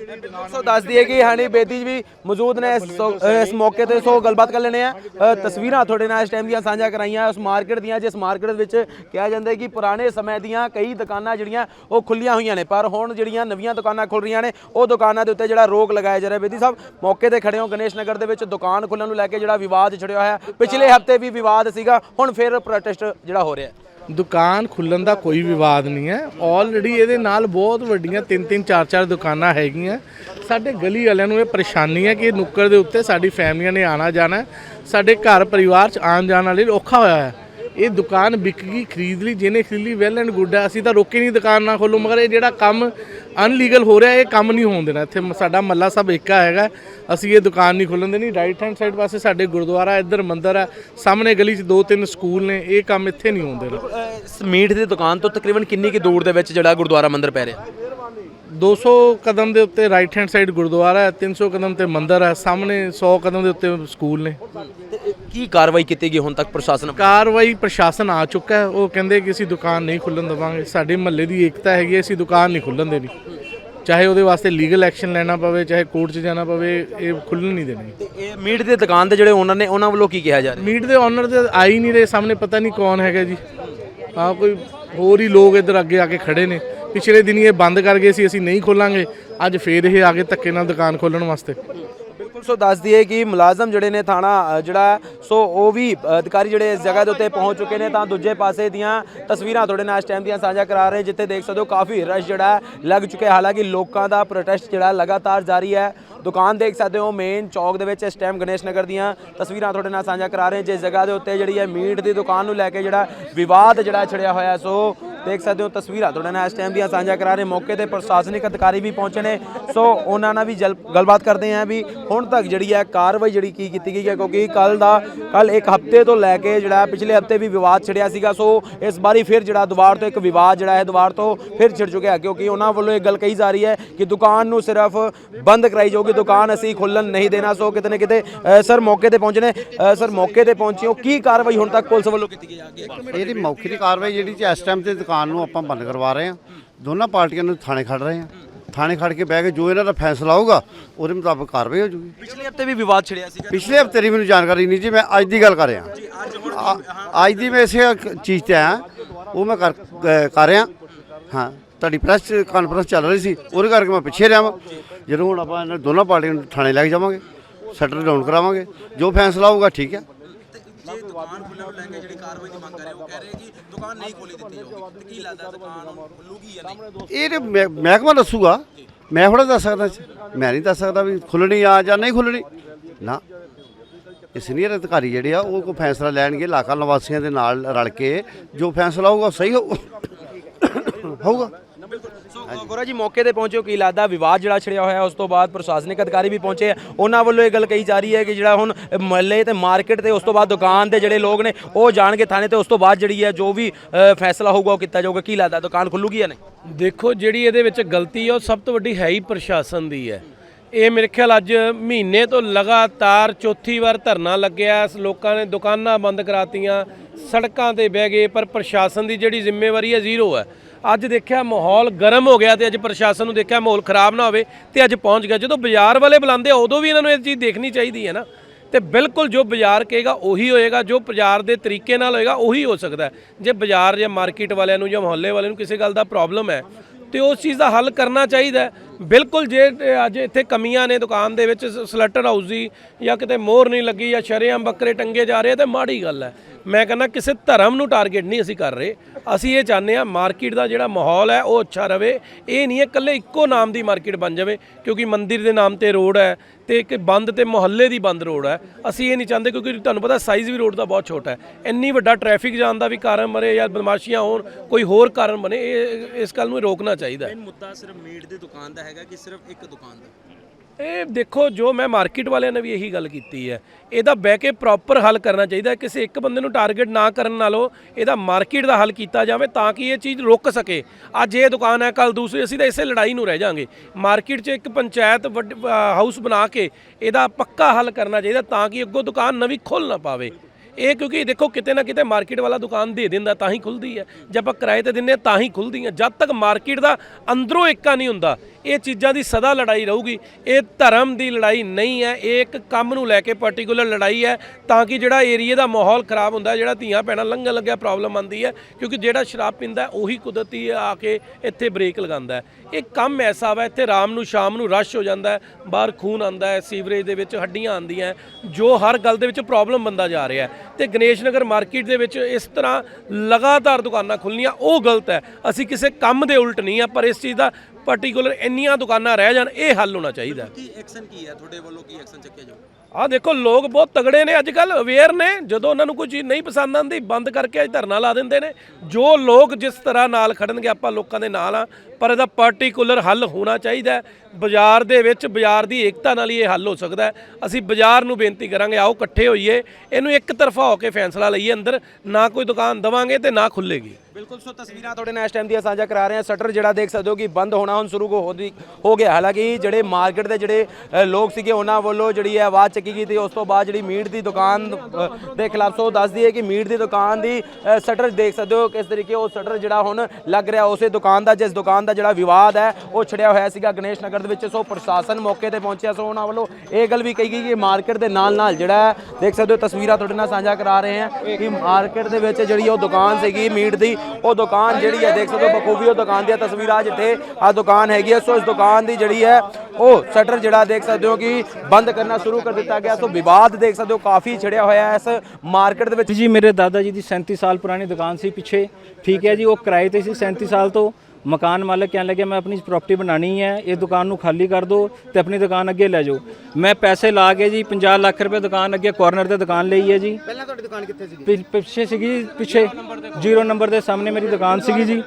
ਸੋ ਦੱਸ ਦਈਏ ਕਿ ਹਾਨੀ ਬੇਦੀ ਜੀ ਵੀ ਮੌਜੂਦ ਨੇ, ਇਸ ਸੋ- ਇਸ ਮੌਕੇ ਤੇ ਸੋ ਗੱਲਬਾਤ ਕਰ ਲੈਣੇ ਆ ਤਸਵੀਰਾਂ ਤੁਹਾਡੇ ਨਾਲ ਇਸ ਟਾਈਮ ਦੀਆਂ ਸਾਂਝਾ ਕਰਾਈਆਂ। ਉਸ ਮਾਰਕੀਟ ਦੀਆਂ, ਜਿਸ ਮਾਰਕੀਟ ਵਿੱਚ ਕਿਹਾ ਜਾਂਦਾ ਕਿ ਪੁਰਾਣੇ ਸਮੇਂ ਦੀਆਂ ਕਈ ਦੁਕਾਨਾਂ ਜਿਹੜੀਆਂ, ਉਹ ਖੁੱਲੀਆਂ ਹੋਈਆਂ ਨੇ। ਪਰ ਹੁਣ ਜਿਹੜੀਆਂ ਨਵੀਆਂ ਦੁਕਾਨਾਂ ਖੁੱਲ ਰਹੀਆਂ ਨੇ, ਉਹ ਦੁਕਾਨਾਂ ਦੇ ਉੱਤੇ ਜਿਹੜਾ ਰੋਕ ਲਗਾਇਆ ਜਾ ਰਿਹਾ। ਬੇਦੀ ਸਾਹਿਬ, ਮੌਕੇ ਤੇ ਖੜੇ ਹੋ ਗਣੇਸ਼ ਨਗਰ ਦੇ ਵਿੱਚ ਦੁਕਾਨ ਖੁੱਲਣ ਨੂੰ ਲੈ ਕੇ ਜਿਹੜਾ ਵਿਵਾਦ ਛਿੜਿਆ ਹੋਇਆ ਪਿਛਲੇ ਹਫ਼ਤੇ ਵੀ ਵਿਵਾਦ ਸੀਗਾ, ਹੁਣ ਫਿਰ ਪ੍ਰੋਟੈਸਟ ਜਿਹੜਾ ਹੋ ਰਿਹਾ ਦੁਕਾਨ ਖੁੱਲਣ ਦਾ ਕੋਈ ਵਿਵਾਦ ਨਹੀਂ ਹੈ। ਆਲਰੇਡੀ ਇਹਦੇ ਨਾਲ ਬਹੁਤ ਵੱਡੀਆਂ ਤਿੰਨ ਤਿੰਨ ਚਾਰ ਚਾਰ ਦੁਕਾਨਾਂ ਹੈਗੀਆਂ। ਸਾਡੇ ਗਲੀ ਵਾਲਿਆਂ ਨੂੰ ਇਹ ਪਰੇਸ਼ਾਨੀ ਹੈ ਕਿ ਨੁੱਕਰ ਦੇ ਉੱਤੇ ਸਾਡੀ ਫੈਮਲੀਆਂ ਨੇ ਆਣਾ ਜਾਣਾ ਸਾਡੇ ਘਰ ਪਰਿਵਾਰ ਚ ਆਉਣ ਜਾਣ ਵਾਲੇ ਔਖਾ ਹੋਇਆ ਹੈ। ਇਹ ਦੁਕਾਨ ਵਿਕ ਗਈ, ਖਰੀਦ ਲਈ, ਜਿਹਨੇ ਖਰੀਦ ਲਈ ਵੈਲ ਐਂਡ ਗੁੱਡ ਹੈ। ਅਸੀਂ ਤਾਂ ਰੋਕੇ ਨਹੀਂ ਦੁਕਾਨ ਨਾ ਖੋਲੋ ਮਗਰ ਇਹ ਜਿਹੜਾ ਕੰਮ ਅਨਲੀਗਲ ਹੋ ਰਿਹਾ, ਇਹ ਕੰਮ ਨਹੀਂ ਹੋਣ ਦੇਣਾ। ਇੱਥੇ ਮ- ਸਾਡਾ ਮੱਲਾ ਸਭ ਏਕਾ ਹੈਗਾ। ਅਸੀਂ ਇਹ ਦੁਕਾਨ ਨਹੀਂ ਖੋਲਣ ਦੇਣੀ। ਰਾਈਟ ਹੈਂਡ ਸਾਈਡ ਪਾਸੇ ਸਾਡੇ ਗੁਰਦੁਆਰਾ, ਇੱਧਰ ਮੰਦਿਰ ਹੈ ਸਾਹਮਣੇ ਗਲੀ 'ਚ ਦੋ ਤਿੰਨ ਸਕੂਲ ਨੇ। ਇਹ ਕੰਮ ਇੱਥੇ ਨਹੀਂ ਹੋਣ ਦੇਣਾ। ਇਸ ਦੀ ਦੁਕਾਨ ਤੋਂ ਤਕਰੀਬਨ ਕਿੰਨੀ ਕੀ ਦੂਰ ਦੇ ਵਿੱਚ ਜਿਹੜਾ ਗੁਰਦੁਆਰਾ ਮੰਦਿਰ ਪੈ ਰਿਹਾ? 200 ਕਦਮ ਦੇ ਉੱਤੇ ਰਾਈਟ ਹੈਂਡ ਸਾਈਡ ਗੁਰਦੁਆਰਾ ਹੈ 300 ਕਦਮ ਤੇ ਮੰਦਿਰ ਹੈ ਸਾਹਮਣੇ 100 ਕਦਮ ਦੇ ਉੱਤੇ ਸਕੂਲ ਨੇ। ਕੀ ਕਾਰਵਾਈ ਕੀਤੀ ਗਈ ਹੁਣ ਤੱਕ ਪ੍ਰਸ਼ਾਸਨ? ਕਾਰਵਾਈ ਪ੍ਰਸ਼ਾਸਨ ਆ ਚੁੱਕਾ ਹੈ। ਉਹ ਕਹਿੰਦੇ ਕਿ ਅਸੀਂ ਦੁਕਾਨ ਨਹੀਂ ਖੁੱਲਣ ਦੇਵਾਂਗੇ। ਸਾਡੇ ਮਹੱਲੇ ਦੀ ਏਕਤਾ ਹੈਗੀ ਅਸੀਂ ਦੁਕਾਨ ਨਹੀਂ ਖੁੱਲਣ ਦੇਣੀ। ਚਾਹੇ ਉਹਦੇ ਵਾਸਤੇ ਲੀਗਲ ਐਕਸ਼ਨ ਲੈਣਾ ਪਵੇ ਚਾਹੇ ਕੋਰਟ 'ਚ ਜਾਣਾ ਪਵੇ ਇਹ ਖੁੱਲਣ ਨਹੀਂ ਦੇਣੀ। ਤੇ ਇਹ ਮੀਟ ਦੀ ਦੁਕਾਨ ਦੇ ਜਿਹੜੇ ਓਨਰ ਨੇ ਉਹਨਾਂ ਵੱਲੋਂ ਕੀ ਕਿਹਾ ਜਾ ਰਿਹਾ? ਮੀਟ ਦੇ ਓਨਰ ਦੇ ਆ ਹੀ ਨਹੀਂ ਰਹੇ ਸਾਹਮਣੇ ਪਤਾ ਨਹੀਂ ਕੌਣ ਹੈਗਾ ਜੀ। ਹਾਂ ਕੋਈ ਹੋਰ ਹੀ ਲੋਕ ਇੱਧਰ ਅੱਗੇ ਆ ਕੇ ਖੜੇ ਨੇ। ਪਿਛਲੇ ਦਿਨੀ ਇਹ ਬੰਦ ਕਰ ਗਏ ਸੀ, ਅਸੀਂ ਨਹੀਂ ਖੋਲਾਂਗੇ। ਅੱਜ ਫੇਰ ਇਹ ਆ ਕੇ ਧੱਕੇ ਨਾਲ ਦੁਕਾਨ ਖੋਲਣ ਵਾਸਤੇ। ਬਿਲਕੁਲ, ਸੋ ਦੱਸ ਦਈਏ ਕਿ ਮੁਲਾਜ਼ਮ ਜਿਹੜੇ ਨੇ ਥਾਣਾ ਜਿਹੜਾ ਸੋ ਉਹ ਵੀ ਅਧਿਕਾਰੀ ਜਿਹੜੇ ਇਸ ਜਗ੍ਹਾ ਦੇ ਉੱਤੇ ਪਹੁੰਚ ਚੁੱਕੇ ਨੇ, ਤਾਂ ਦੂਜੇ ਪਾਸੇ ਦੀਆਂ ਤਸਵੀਰਾਂ ਤੁਹਾਡੇ ਨਾਲ ਇਸ ਟਾਈਮ ਦੀਆਂ ਸਾਂਝਾ ਕਰਾ ਰਹੇ ਜਿੱਥੇ ਦੇਖ ਸਕਦੇ ਹੋ ਕਾਫੀ ਰਸ਼ ਜਿਹੜਾ ਲੱਗ ਚੁੱਕਿਆ ਹਾਲਾਂਕਿ ਲੋਕਾਂ ਦਾ ਪ੍ਰੋਟੈਸਟ ਜਿਹੜਾ ਲਗਾਤਾਰ ਜਾਰੀ ਹੈ। ਦੁਕਾਨ ਦੇਖ ਸਕਦੇ ਹੋ ਮੇਨ ਚੌਕ ਦੇ ਵਿੱਚ ਇਸ ਟਾਈਮ ਗਣੇਸ਼ ਨਗਰ ਦੀਆਂ ਤਸਵੀਰਾਂ ਤੁਹਾਡੇ ਨਾਲ ਸਾਂਝਾ ਕਰਾ ਰਹੇ ਜਿਸ ਜਗ੍ਹਾ ਦੇ ਉੱਤੇ ਜਿਹੜੀ ਹੈ ਮੀਟ ਦੀ ਦੁਕਾਨ ਨੂੰ ਲੈ ਕੇ ਜਿਹੜਾ ਵਿਵਾਦ ਜਿਹੜਾ ਛੜਿਆ ਹੋਇਆ ਸੋ ਦੇਖ ਸਕਦੇ ਹੋ ਤਸਵੀਰਾਂ ਤੁਹਾਡੇ ਨਾਲ ਇਸ ਟਾਈਮ ਦੀਆਂ ਸਾਂਝਾ ਕਰਾ ਰਹੇ ਮੌਕੇ ਤੇ ਪ੍ਰਸ਼ਾਸਨਿਕ ਅਧਿਕਾਰੀ ਵੀ ਪਹੁੰਚੇ ਨੇ। ਸੋ ਉਹਨਾਂ ਨਾਲ ਵੀ ਜਲ- ਗੱਲਬਾਤ ਕਰਦੇ ਆਂ ਵੀ ਹੁਣ ਤੱਕ ਜਿਹੜੀ ਹੈ ਕਾਰਵਾਈ ਜਿਹੜੀ ਕੀ ਕੀਤੀ ਗਈ ਹੈ, ਕਿਉਂਕਿ ਕੱਲ ਦਾ ਕੱਲ ਇੱਕ ਹਫ਼ਤੇ ਤੋਂ ਲੈ ਕੇ ਜਿਹੜਾ ਪਿਛਲੇ ਹਫ਼ਤੇ ਵੀ ਵਿਵਾਦ ਛਿੜਿਆ ਸੀਗਾ। ਸੋ ਇਸ ਵਾਰੀ ਫਿਰ ਜਿਹੜਾ ਦੁਬਾਰ ਤੋਂ ਇੱਕ ਵਿਵਾਦ ਜਿਹੜਾ ਹੈ ਦੁਬਾਰ ਤੋਂ ਫਿਰ ਛਿੜ ਚੁੱਕਿਆ ਕਿਉਂਕਿ ਉਹਨਾਂ ਵੱਲੋਂ ਇਹ ਗੱਲ ਕਹੀ ਜਾ ਰਹੀ ਹੈ ਕਿ ਦੁਕਾਨ ਨੂੰ ਸਿਰਫ ਬੰਦ ਕਰਾਈ ਜਾਊਗੀ, ਦੁਕਾਨ ਅਸੀਂ ਖੋਲਣ ਨਹੀਂ ਦੇਣਾ। ਸੋ ਕਿਤੇ ਨਾ ਕਿਤੇ ਸਰ ਮੌਕੇ ਤੇ ਪਹੁੰਚਣੇ ਸਰ ਮੌਕੇ ਤੇ ਪਹੁੰਚਿਓ ਕੀ ਕਾਰਵਾਈ ਹੁਣ ਤੱਕ ਪੁਲਿਸ ਵੱਲੋਂ ਕੀਤੀ ਗਈ ਹੈ? ਇਹਦੀ ਮੌਕੇ ਦੀ ਕਾਰਵਾਈ ਜਿਹੜੀ ਇਸ ਟਾਈਮ ਤੇ ਦੁਕਾਨ ਨੂੰ ਆਪਾਂ ਬੰਦ ਕਰਵਾ ਰਹੇ ਹਾਂ। ਦੋਨਾਂ ਪਾਰਟੀਆਂ ਨੂੰ ਥਾਣੇ ਖੜ ਰਹੇ ਹਾਂ। ਥਾਣੇ ਖੜ ਕੇ ਬਹਿ ਕੇ ਜੋ ਇਹਨਾਂ ਦਾ ਫੈਸਲਾ ਹੋਊਗਾ ਉਹਦੇ ਮੁਤਾਬਕ ਕਾਰਵਾਈ ਹੋ ਜੂਗੀ। ਪਿਛਲੇ ਹਫ਼ਤੇ ਵੀ ਵਿਵਾਦ ਛਿੜਿਆ ਸੀਗਾ ਪਿਛਲੇ ਹਫ਼ਤੇ ਦੀ ਮੈਨੂੰ ਜਾਣਕਾਰੀ ਨਹੀਂ ਜੀ ਮੈਂ ਅੱਜ ਦੀ ਗੱਲ ਕਰ ਰਿਹਾ। ਅੱਜ ਦੀ ਮੈਂ ਇਸੇ ਚੀਜ਼ ਤੇ ਆਇਆ। ਉਹ ਮੈਂ ਕਰ ਰਿਹਾ। ਹਾਂ ਤੁਹਾਡੀ ਪ੍ਰੈਸ ਕਾਨਫਰੰਸ ਚੱਲ ਰਹੀ ਸੀ। ਉਹਦੇ ਕਰਕੇ ਮੈਂ ਪਿੱਛੇ ਰਿਹਾ ਵਾਂ। ਜਦੋਂ ਹੁਣ ਆਪਾਂ ਇਹਨਾਂ ਦੋਨਾਂ ਪਾਰਟੀਆਂ ਨੂੰ ਥਾਣੇ ਲੈ ਕੇ ਜਾਵਾਂਗੇ ਸ਼ਟਰ ਡਾਊਨ ਕਰਾਵਾਂਗੇ। ਜੋ ਫੈਸਲਾ ਹੋਊਗਾ ਠੀਕ ਹੈ। ਜੇ ਦੁਕਾਨ ਖੁੱਲਣ ਨੂੰ ਲੈ ਕੇ ਜਿਹੜੀ ਕਾਰਵਾਈ ਦੀ ਮੰਗ ਕਰ ਰਹੇ ਉਹ ਕਹਿ ਰਹੇ ਕਿ ਦੁਕਾਨ ਨਹੀਂ ਖੋਲੀ ਦਿੱਤੀ ਜਾਊਗੀ। ਤੇ ਕੀ ਲੱਗਦਾ ਦੁਕਾਨ ਖੁੱਲੂਗੀ ਜਾਂ ਨਹੀਂ? ਇਹ ਤੇ ਮਹਿ- ਮਹਿਕਮਾ ਦੱਸੂਗਾ। ਮੈਂ ਥੋੜਾ ਦੱਸ ਸਕਦਾ ਜੀ। ਮੈਂ ਨਹੀਂ ਦੱਸ ਸਕਦਾ ਵੀ ਖੁੱਲਣੀ ਆ ਜਾਂ ਨਹੀਂ ਖੁੱਲਣੀ ਨਾ। ਇਹ ਸੀਨੀਅਰ ਅਧਿਕਾਰੀ ਜਿਹੜੇ ਆ, ਉਹ ਕੋਈ ਫੈਸਲਾ ਲੈਣਗੇ ਇਲਾਕਾ ਨਿਵਾਸੀਆਂ ਦੇ ਨਾਲ ਰਲ ਕੇ। ਜੋ ਫੈਸਲਾ ਹੋਊਗਾ ਉਹ ਸਹੀ ਹੋਊ- ਹੋਊਗਾ। ਸੋ ਗੋਰਾ ਜੀ ਮੌਕੇ ਤੇ ਪਹੁੰਚੇ ਹੋ ਕੀ ਲੱਗਦਾ ਵਿਵਾਦ ਜਿਹੜਾ ਛਿੜਿਆ ਹੋਇਆ ਉਸ ਤੋਂ ਬਾਅਦ ਪ੍ਰਸ਼ਾਸਨਿਕ ਅਧਿਕਾਰੀ ਵੀ ਪਹੁੰਚੇ ਆ। ਉਹਨਾਂ ਵੱਲੋਂ ਇਹ ਗੱਲ ਕਹੀ ਜਾ ਰਹੀ ਹੈ ਕਿ ਜਿਹੜਾ ਹੁਣ ਮਹੱਲੇ ਤੇ ਮਾਰਕੀਟ ਤੇ ਉਸ ਤੋਂ ਬਾਅਦ ਦੁਕਾਨ ਦੇ ਜਿਹੜੇ ਲੋਕ ਨੇ ਉਹ ਜਾਣਗੇ ਥਾਣੇ ਤੇ ਉਸ ਤੋਂ ਬਾਅਦ ਜਿਹੜੀ ਹੈ ਜੋ ਵੀ ਅ, ਫੈਸਲਾ ਹੋਊਗਾ ਉਹ ਕੀਤਾ ਜਾਊਗਾ। ਕੀ ਲੱਗਦਾ ਦੁਕਾਨ ਖੁੱਲੂਗੀ ਜਾਂ ਨਹੀਂ? ਦੇਖੋ ਜਿਹੜੀ ਇਹਦੇ ਵਿੱਚ ਗਲਤੀ ਹੈ ਉਹ ਸਭ ਤੋਂ ਵੱਡੀ ਹੈ ਹੀ ਪ੍ਰਸ਼ਾਸਨ ਦੀ ਹੈ। ਇਹ ਮੇਰੇ ਖਿਆਲ ਅੱਜ ਮਹੀਨੇ ਤੋਂ ਲਗਾਤਾਰ ਚੌਥੀ ਵਾਰ ਧਰਨਾ ਲੱਗਿਆ। ਲੋਕਾਂ ਨੇ ਦੁਕਾਨਾਂ ਬੰਦ ਕਰਾਤੀਆਂ ਸੜਕਾਂ ਤੇ ਬਹਿ ਗਏ ਪਰ ਪ੍ਰਸ਼ਾਸਨ ਦੀ ਜਿਹੜੀ ਜ਼ਿੰਮੇਵਾਰੀ ਹੈ ਜ਼ੀਰੋ ਹੈ। ਅੱਜ ਦੇਖਿਆ ਮਾਹੌਲ ਗਰਮ ਹੋ ਗਿਆ ਤੇ ਅੱਜ ਪ੍ਰਸ਼ਾਸਨ ਨੂੰ ਦੇਖਿਆ ਮਾਹੌਲ ਖਰਾਬ ਨਾ ਹੋਵੇ ਤੇ ਅੱਜ ਪਹੁੰਚ ਗਿਆ। ਜਦੋਂ ਬਾਜ਼ਾਰ ਵਾਲੇ ਬੁਲਾਉਂਦੇ ਆ, ਉਦੋਂ ਵੀ ਇਹਨਾਂ ਨੂੰ ਇਹ ਚੀਜ਼ ਦੇਖਣੀ ਚਾਹੀਦੀ ਹੈ ਨਾ। ਤੇ ਬਿਲਕੁਲ ਜੋ ਬਾਜ਼ਾਰ ਕਹੇਗਾ, ਉਹੀ ਹੋਏਗਾ, ਜੋ ਬਾਜ਼ਾਰ ਦੇ ਤਰੀਕੇ ਨਾਲ ਹੋਏਗਾ, ਉਹੀ ਹੋ ਸਕਦਾ ਜੇ ਬਾਜ਼ਾਰ ਜਾਂ ਮਾਰਕੀਟ ਵਾਲਿਆਂ ਨੂੰ ਜਾਂ ਮੁਹੱਲੇ ਵਾਲਿਆਂ ਨੂੰ ਕਿਸੇ ਗੱਲ ਦਾ ਪ੍ਰੋਬਲਮ ਹੈ, ਤੇ ਉਸ ਚੀਜ਼ ਦਾ ਹੱਲ ਕਰਨਾ ਚਾਹੀਦਾ ਬਿਲਕੁਲ ਜੇ ਅੱਜ ਇੱਥੇ ਕਮੀਆਂ ਨੇ ਦੁਕਾਨ ਦੇ ਵਿੱਚ ਸ- ਸਲੱਟਰ ਹਾਊਸ ਦੀ ਜਾਂ ਕਿਤੇ ਮੋਹਰ ਨਹੀਂ ਲੱਗੀ ਜਾਂ ਸ਼ਰੇਆਮ ਬੱਕਰੇ ਟੰਗੇ ਜਾ ਰਹੇ ਤੇ ਮਾੜੀ ਗੱਲ ਹੈ। ਮੈਂ ਕਹਿੰਦਾ ਕਿਸੇ ਧਰਮ ਨੂੰ ਟਾਰਗੇਟ ਨਹੀਂ ਅਸੀਂ ਕਰ ਰਹੇ। ਅਸੀਂ ਇਹ ਚਾਹੁੰਦੇ ਆ ਮਾਰਕੀਟ ਦਾ ਜਿਹੜਾ ਮਾਹੌਲ ਹੈ, ਉਹ ਅੱਛਾ ਰਵੇ। ਇਹ ਨਹੀਂ ਹੈ ਇਕੱਲੇ ਇੱਕੋ ਨਾਮ ਦੀ ਮਾਰਕੀਟ ਬਣ ਜਾਵੇ, ਕਿਉਂਕਿ ਮੰਦਿਰ ਦੇ ਨਾਮ ਤੇ ਰੋਡ ਹੈ ਤੇ ਇੱਕ ਬੰਦ ਤੇ ਮੁਹੱਲੇ ਦੀ ਬੰਦ ਰੋਡ ਹੈ। ਅਸੀਂ ਇਹ ਨਹੀਂ ਚਾਹੁੰਦੇ ਕਿਉਂਕਿ ਤੁਹਾਨੂੰ ਪਤਾ ਸਾਈਜ਼ ਵੀ ਰੋਡ ਦਾ ਬਹੁਤ ਛੋਟਾ ਹੈ। ਇੰਨੀ ਵੱਡਾ ਟ੍ਰੈਫਿਕ ਜਾਮ ਦਾ ਵੀ ਕਾਰਨ ਬਣੇ ਜਾਂ ਬਦਮਾਸ਼ੀਆਂ ਹੋਣ, ਕੋਈ ਹੋਰ ਕਾਰਨ ਬਣੇ, ਇਹ ਇਸ ਗੱਲ ਨੂੰ ਰੋਕਣਾ ਚਾਹੀਦਾ ਹੈ। ਮੁੱਦਾ ਸਿਰਫ ਮੀਟ ਦੀ ਦੁਕਾਨ ਦਾ ਹੈਗਾ ਕਿ ਸਿਰਫ ਇੱਕ ਦੁਕਾਨ ਦਾ? ਇਹ ਦੇਖੋ, ਜੋ ਮੈਂ ਮਾਰਕੀਟ ਵਾਲਿਆਂ ਨੇ ਵੀ ਇਹੀ ਗੱਲ ਕੀਤੀ ਹੈ। ਇਹਦਾ ਬਹਿ ਕੇ ਪ੍ਰੋਪਰ ਹੱਲ ਕਰਨਾ ਚਾਹੀਦਾ ਕਿਸੇ ਇੱਕ ਬੰਦੇ ਨੂੰ ਟਾਰਗੇਟ ਨਾ ਕਰਨ ਨਾਲੋਂ ਇਹਦਾ ਮਾਰਕੀਟ ਦਾ ਹੱਲ ਕੀਤਾ ਜਾਵੇ ਤਾਂ ਕਿ ਇਹ ਚੀਜ਼ ਰੁਕ ਸਕੇ। ਅੱਜ ਇਹ ਦੁਕਾਨ ਹੈ ਕੱਲ ਦੂਸਰੀ, ਅਸੀਂ ਤਾਂ ਇਸੇ ਲੜਾਈ ਨੂੰ ਰਹਿ ਜਾਾਂਗੇ। ਮਾਰਕੀਟ 'ਚ ਇੱਕ ਪੰਚਾਇਤ ਵੱਡ- ਹਾਊਸ ਬਣਾ ਕੇ ਇਹਦਾ ਪੱਕਾ ਹੱਲ ਕਰਨਾ ਚਾਹੀਦਾ ਤਾਂ ਕਿ ਅੱਗੋਂ ਦੁਕਾਨ ਨਵੀਂ ਖੁੱਲ ਨਾ ਪਾਵੇ। ਇਹ ਕਿਉਂਕਿ ਦੇਖੋ, ਕਿਤੇ ਨਾ ਕਿਤੇ ਮਾਰਕੀਟ ਵਾਲਾ ਦੁਕਾਨ ਦੇ ਦਿੰਦਾ, ਤਾਂ ਹੀ ਖੁੱਲਦੀ ਹੈ। ਜੇ ਆਪਾਂ ਕਿਰਾਏ ਤੇ ਦਿੰਨੇ ਹਾਂ, ਤਾਂ ਹੀ ਖੁੱਲਦੀ ਹੈ। ਜਦ ਤੱਕ ਮਾਰਕੀਟ ਦਾ ਅੰਦਰੋਂ ਇੱਕਾ ਨਹੀਂ ਹੁੰਦਾ ਇਹ ਚੀਜ਼ਾਂ ਦੀ ਸਦਾ ਲੜਾਈ ਰਹੂਗੀ। ਇਹ ਧਰਮ ਦੀ ਲੜਾਈ ਨਹੀਂ ਹੈ। ਇਹ ਇੱਕ ਕੰਮ ਨੂੰ ਲੈ ਕੇ ਪਾਰਟਿਕੂਲਰ ਲੜਾਈ ਹੈ ਤਾਂ ਕਿ ਜਿਹੜਾ ਏਰੀਆ ਦਾ ਮਾਹੌਲ ਖਰਾਬ ਹੁੰਦਾ, ਜਿਹੜਾ ਧੀਆਂ ਪੈਣਾ ਲੰਘਣ ਲੱਗਿਆ ਪ੍ਰੋਬਲਮ ਆਉਂਦੀ ਹੈ, ਕਿਉਂਕਿ ਜਿਹੜਾ ਸ਼ਰਾਬ ਪੀਂਦਾ ਉਹੀ ਕੁਦਰਤੀ ਆ ਕੇ ਇੱਥੇ ਬ੍ਰੇਕ ਲਗਾਉਂਦਾ ਇਹ ਕੰਮ ਐਸਾ ਵਾ, ਇੱਥੇ ਰਾਮ ਨੂੰ, ਸ਼ਾਮ ਨੂੰ ਰਸ਼ ਹੋ ਜਾਂਦਾ ਬਾਹਰ ਖੂਨ ਆਉਂਦਾ ਹੈ, ਸੀਵਰੇਜ ਦੇ ਵਿੱਚ ਹੱਡੀਆਂ ਆਉਂਦੀਆਂ ਜੋ ਹਰ ਗੱਲ ਦੇ ਵਿੱਚ ਪ੍ਰੋਬਲਮ ਬੰਦਾ ਜਾ ਰਿਹਾ ਹੈ। ਤੇ ਗਣੇਸ਼ ਨਗਰ ਮਾਰਕੀਟ ਦੇ ਵਿੱਚ ਇਸ ਤਰ੍ਹਾਂ ਲਗਾਤਾਰ ਦੁਕਾਨਾਂ ਖੁੱਲਣੀਆਂ ਉਹ ਗਲਤ ਹੈ। ਅਸੀਂ ਕਿਸੇ ਕੰਮ ਦੇ ਉਲਟ ਨਹੀਂ ਆ ਪਰ ਇਸ ਚੀਜ਼ ਦਾ ਪਾਰਟਿਕੂਲਰ ਇੰਨੀਆਂ ਦੁਕਾਨਾਂ ਰਹਿ ਜਾਣ ਇਹ ਹੱਲ ਹੋਣਾ ਚਾਹੀਦਾ। ਕੀ ਐਕਸ਼ਨ ਕੀ ਹੈ ਤੁਹਾਡੇ ਵੱਲੋਂ ਕੀ ਐਕਸ਼ਨ ਚੱਕਿਆ ਜਾਊ? ਆਹ ਦੇਖੋ ਲੋਕ ਬਹੁਤ ਤਗੜੇ ਨੇ ਅੱਜ ਕੱਲ ਅਵੇਅਰ ਨੇ। ਜਦੋਂ ਉਹਨਾਂ ਨੂੰ ਕੋਈ ਚੀਜ਼ ਨਹੀਂ ਪਸੰਦ ਆਉਂਦੀ ਬੰਦ ਕਰਕੇ ਅੱਜ ਧਰਨਾ ਲਾ ਦਿੰਦੇ ਨੇ। ਜੋ ਲੋਕ ਜਿਸ ਤਰ੍ਹਾਂ ਨਾਲ ਖੜਨਗੇ ਆਪਾਂ ਲੋਕਾਂ ਦੇ ਨਾਲ ਆ। ਪਰ ਇਹਦਾ ਪਾਰਟਿਕੂਲਰ ਹੱਲ ਹੋਣਾ ਚਾਹੀਦਾ ਬਾਜ਼ਾਰ ਦੇ ਵਿੱਚ ਬਾਜ਼ਾਰ ਦੀ ਏਕਤਾ ਨਾਲ ਹੀ ਇਹ ਹੱਲ ਹੋ ਸਕਦਾ ਅਸੀਂ ਬਾਜ਼ਾਰ ਨੂੰ ਬੇਨਤੀ ਕਰਾਂਗੇ, ਆਓ ਇਕੱਠੇ ਹੋਈਏ। ਇਹਨੂੰ ਇੱਕ ਤਰਫਾ ਹੋ ਕੇ ਫੈਸਲਾ ਲਈਏ ਅੰਦਰ। ਨਾ ਕੋਈ ਦੁਕਾਨ ਦਵਾਂਗੇ ਤੇ ਨਾ ਖੁੱਲੇਗੀ। ਬਿਲਕੁਲ, ਸੋ ਤਸਵੀਰਾਂ ਤੁਹਾਡੇ ਨਾਲ ਇਸ ਟਾਈਮ ਦੀਆਂ ਸਾਂਝਾ ਕਰਾ ਰਹੇ ਹਾਂ। ਸ਼ਟਰ ਜਿਹੜਾ ਦੇਖ ਸਕਦੇ ਹੋ ਕਿ ਬੰਦ ਹੋਣਾ ਹੁਣ ਸ਼ੁਰੂ ਹੋ ਗਿਆ। ਹਾਲਾਂਕਿ ਜਿਹੜੇ ਮਾਰਕੀਟ ਦੇ ਜਿਹੜੇ ਲੋਕ ਸੀਗੇ, ਉਹਨਾਂ ਵੱਲੋਂ ਜਿਹੜੀ ਹੈ ਆਵਾਜ਼ ਚੱਕੀ ਗਈ ਤੇ ਉਸ ਤੋਂ ਬਾਅਦ ਜਿਹੜੀ ਮੀਟ ਦੀ ਦੁਕਾਨ ਦੇ ਖਿਲਾਫ, ਸੋ ਦੱਸਦੀ ਹੈ ਕਿ ਮੀਟ ਦੀ ਦੁਕਾਨ ਦੀ ਸ਼ਟਰ ਦੇਖ ਸਕਦੇ ਹੋ ਕਿਸ ਤਰੀਕੇ ਉਹ ਸ਼ਟਰ ਜਿਹੜਾ ਹੁਣ ਲੱਗ ਰਿਹਾ। ਉਸੇ ਦੁਕਾਨ ਦਾ, ਜਿਸ ਦੁਕਾਨ ਦਾ ਜਿਹੜਾ ਵਿਵਾਦ ਹੈ, ਉਹ ਛੜਿਆ ਹੋਇਆ ਸੀਗਾ ਗਣੇਸ਼ ਨਗਰ ਦੇ ਵਿੱਚ। ਸੋ ਪ੍ਰਸ਼ਾਸਨ ਮੌਕੇ ਤੇ ਪਹੁੰਚਿਆ। ਸੋ ਉਹਨਾਂ ਵੱਲੋਂ ਇਹ ਗੱਲ ਵੀ ਕਹੀ ਗਈ ਕਿ ਮਾਰਕੀਟ ਦੇ ਨਾਲ ਨਾਲ ਜਿਹੜਾ ਦੇਖ ਸਕਦੇ ਹੋ, ਤਸਵੀਰਾਂ ਤੁਹਾਡੇ ਨਾਲ ਸਾਂਝਾ ਕਰਾ ਰਹੇ ਹਾਂ ਕਿ ਮਾਰਕੀਟ ਦੇ ਵਿੱਚ ਜਿਹੜੀ ਉਹ ਦੁਕਾਨ ਸੀਗੀ, ਮੀਟ ਦੀ, ਉਹ ਦੁਕਾਨ ਜਿਹੜੀ ਹੈ, ਦੇਖ ਸਕਦੇ ਹੋ, ਬਖੂਬੀ ਉਹ ਦੁਕਾਨ ਦੀਆਂ ਤਸਵੀਰਾਂ ਜਿੱਥੇ ਆ ਦੁਕਾਨ ਹੈਗੀ ਹੈ। ਸੋ ਇਸ ਦੁਕਾਨ ਦੀ ਜਿਹੜੀ ਹੈ, ਉਹ ਸ਼ਟਰ ਜਿਹੜਾ ਦੇਖ ਸਕਦੇ ਹੋ ਕਿ ਬੰਦ ਕਰਨਾ ਸ਼ੁਰੂ ਕਰ ਦਿੱਤਾ ਗਿਆ। ਸੋ ਵਿਵਾਦ ਦੇਖ ਸਕਦੇ ਹੋ, ਕਾਫੀ ਛਿੜਿਆ ਹੋਇਆ ਹੈ ਇਸ ਮਾਰਕੀਟ ਦੇ ਵਿੱਚ। ਜੀ, ਮੇਰੇ ਦਾਦਾ ਜੀ ਦੀ 37 ਸਾਲ ਪੁਰਾਣੀ ਦੁਕਾਨ ਸੀ ਪਿੱਛੇ। ਠੀਕ ਹੈ ਜੀ, ਉਹ ਕਿਰਾਏ ਤੇ ਸੀ 37 ਸਾਲ ਤੋਂ। ਮਕਾਨ ਮਾਲਕ ਕਹਿਣ ਲੱਗੇ ਮੈਂ ਆਪਣੀ ਪ੍ਰਾਪਰਟੀ ਬਣਾਣੀ ਹੈ ਇਹ ਦੁਕਾਨ ਨੂੰ ਖਾਲੀ ਕਰ ਦਿਓ ਤੇ ਆਪਣੀ ਦੁਕਾਨ ਅੱਗੇ ਲੈ ਜਾਓ। ਮੈਂ ਪੈਸੇ ਲਾ ਕੇ ਜੀ 50 ਲੱਖ ਰੁਪਏ ਦੁਕਾਨ ਅੱਗੇ ਕਾਰਨਰ ਤੇ ਦੁਕਾਨ ਲਈ ਹੈ ਜੀ। ਪਹਿਲਾਂ ਤੁਹਾਡੀ ਦੁਕਾਨ ਕਿੱਥੇ ਸੀਗੀ? ਪਿੱਛੇ ਸੀਗੀ ਪਿੱਛੇ ਜ਼ੀਰੋ ਨੰਬਰ ਦੇ ਸਾਹਮਣੇ ਮੇਰੀ ਦੁਕਾਨ ਸੀਗੀ ਜੀ।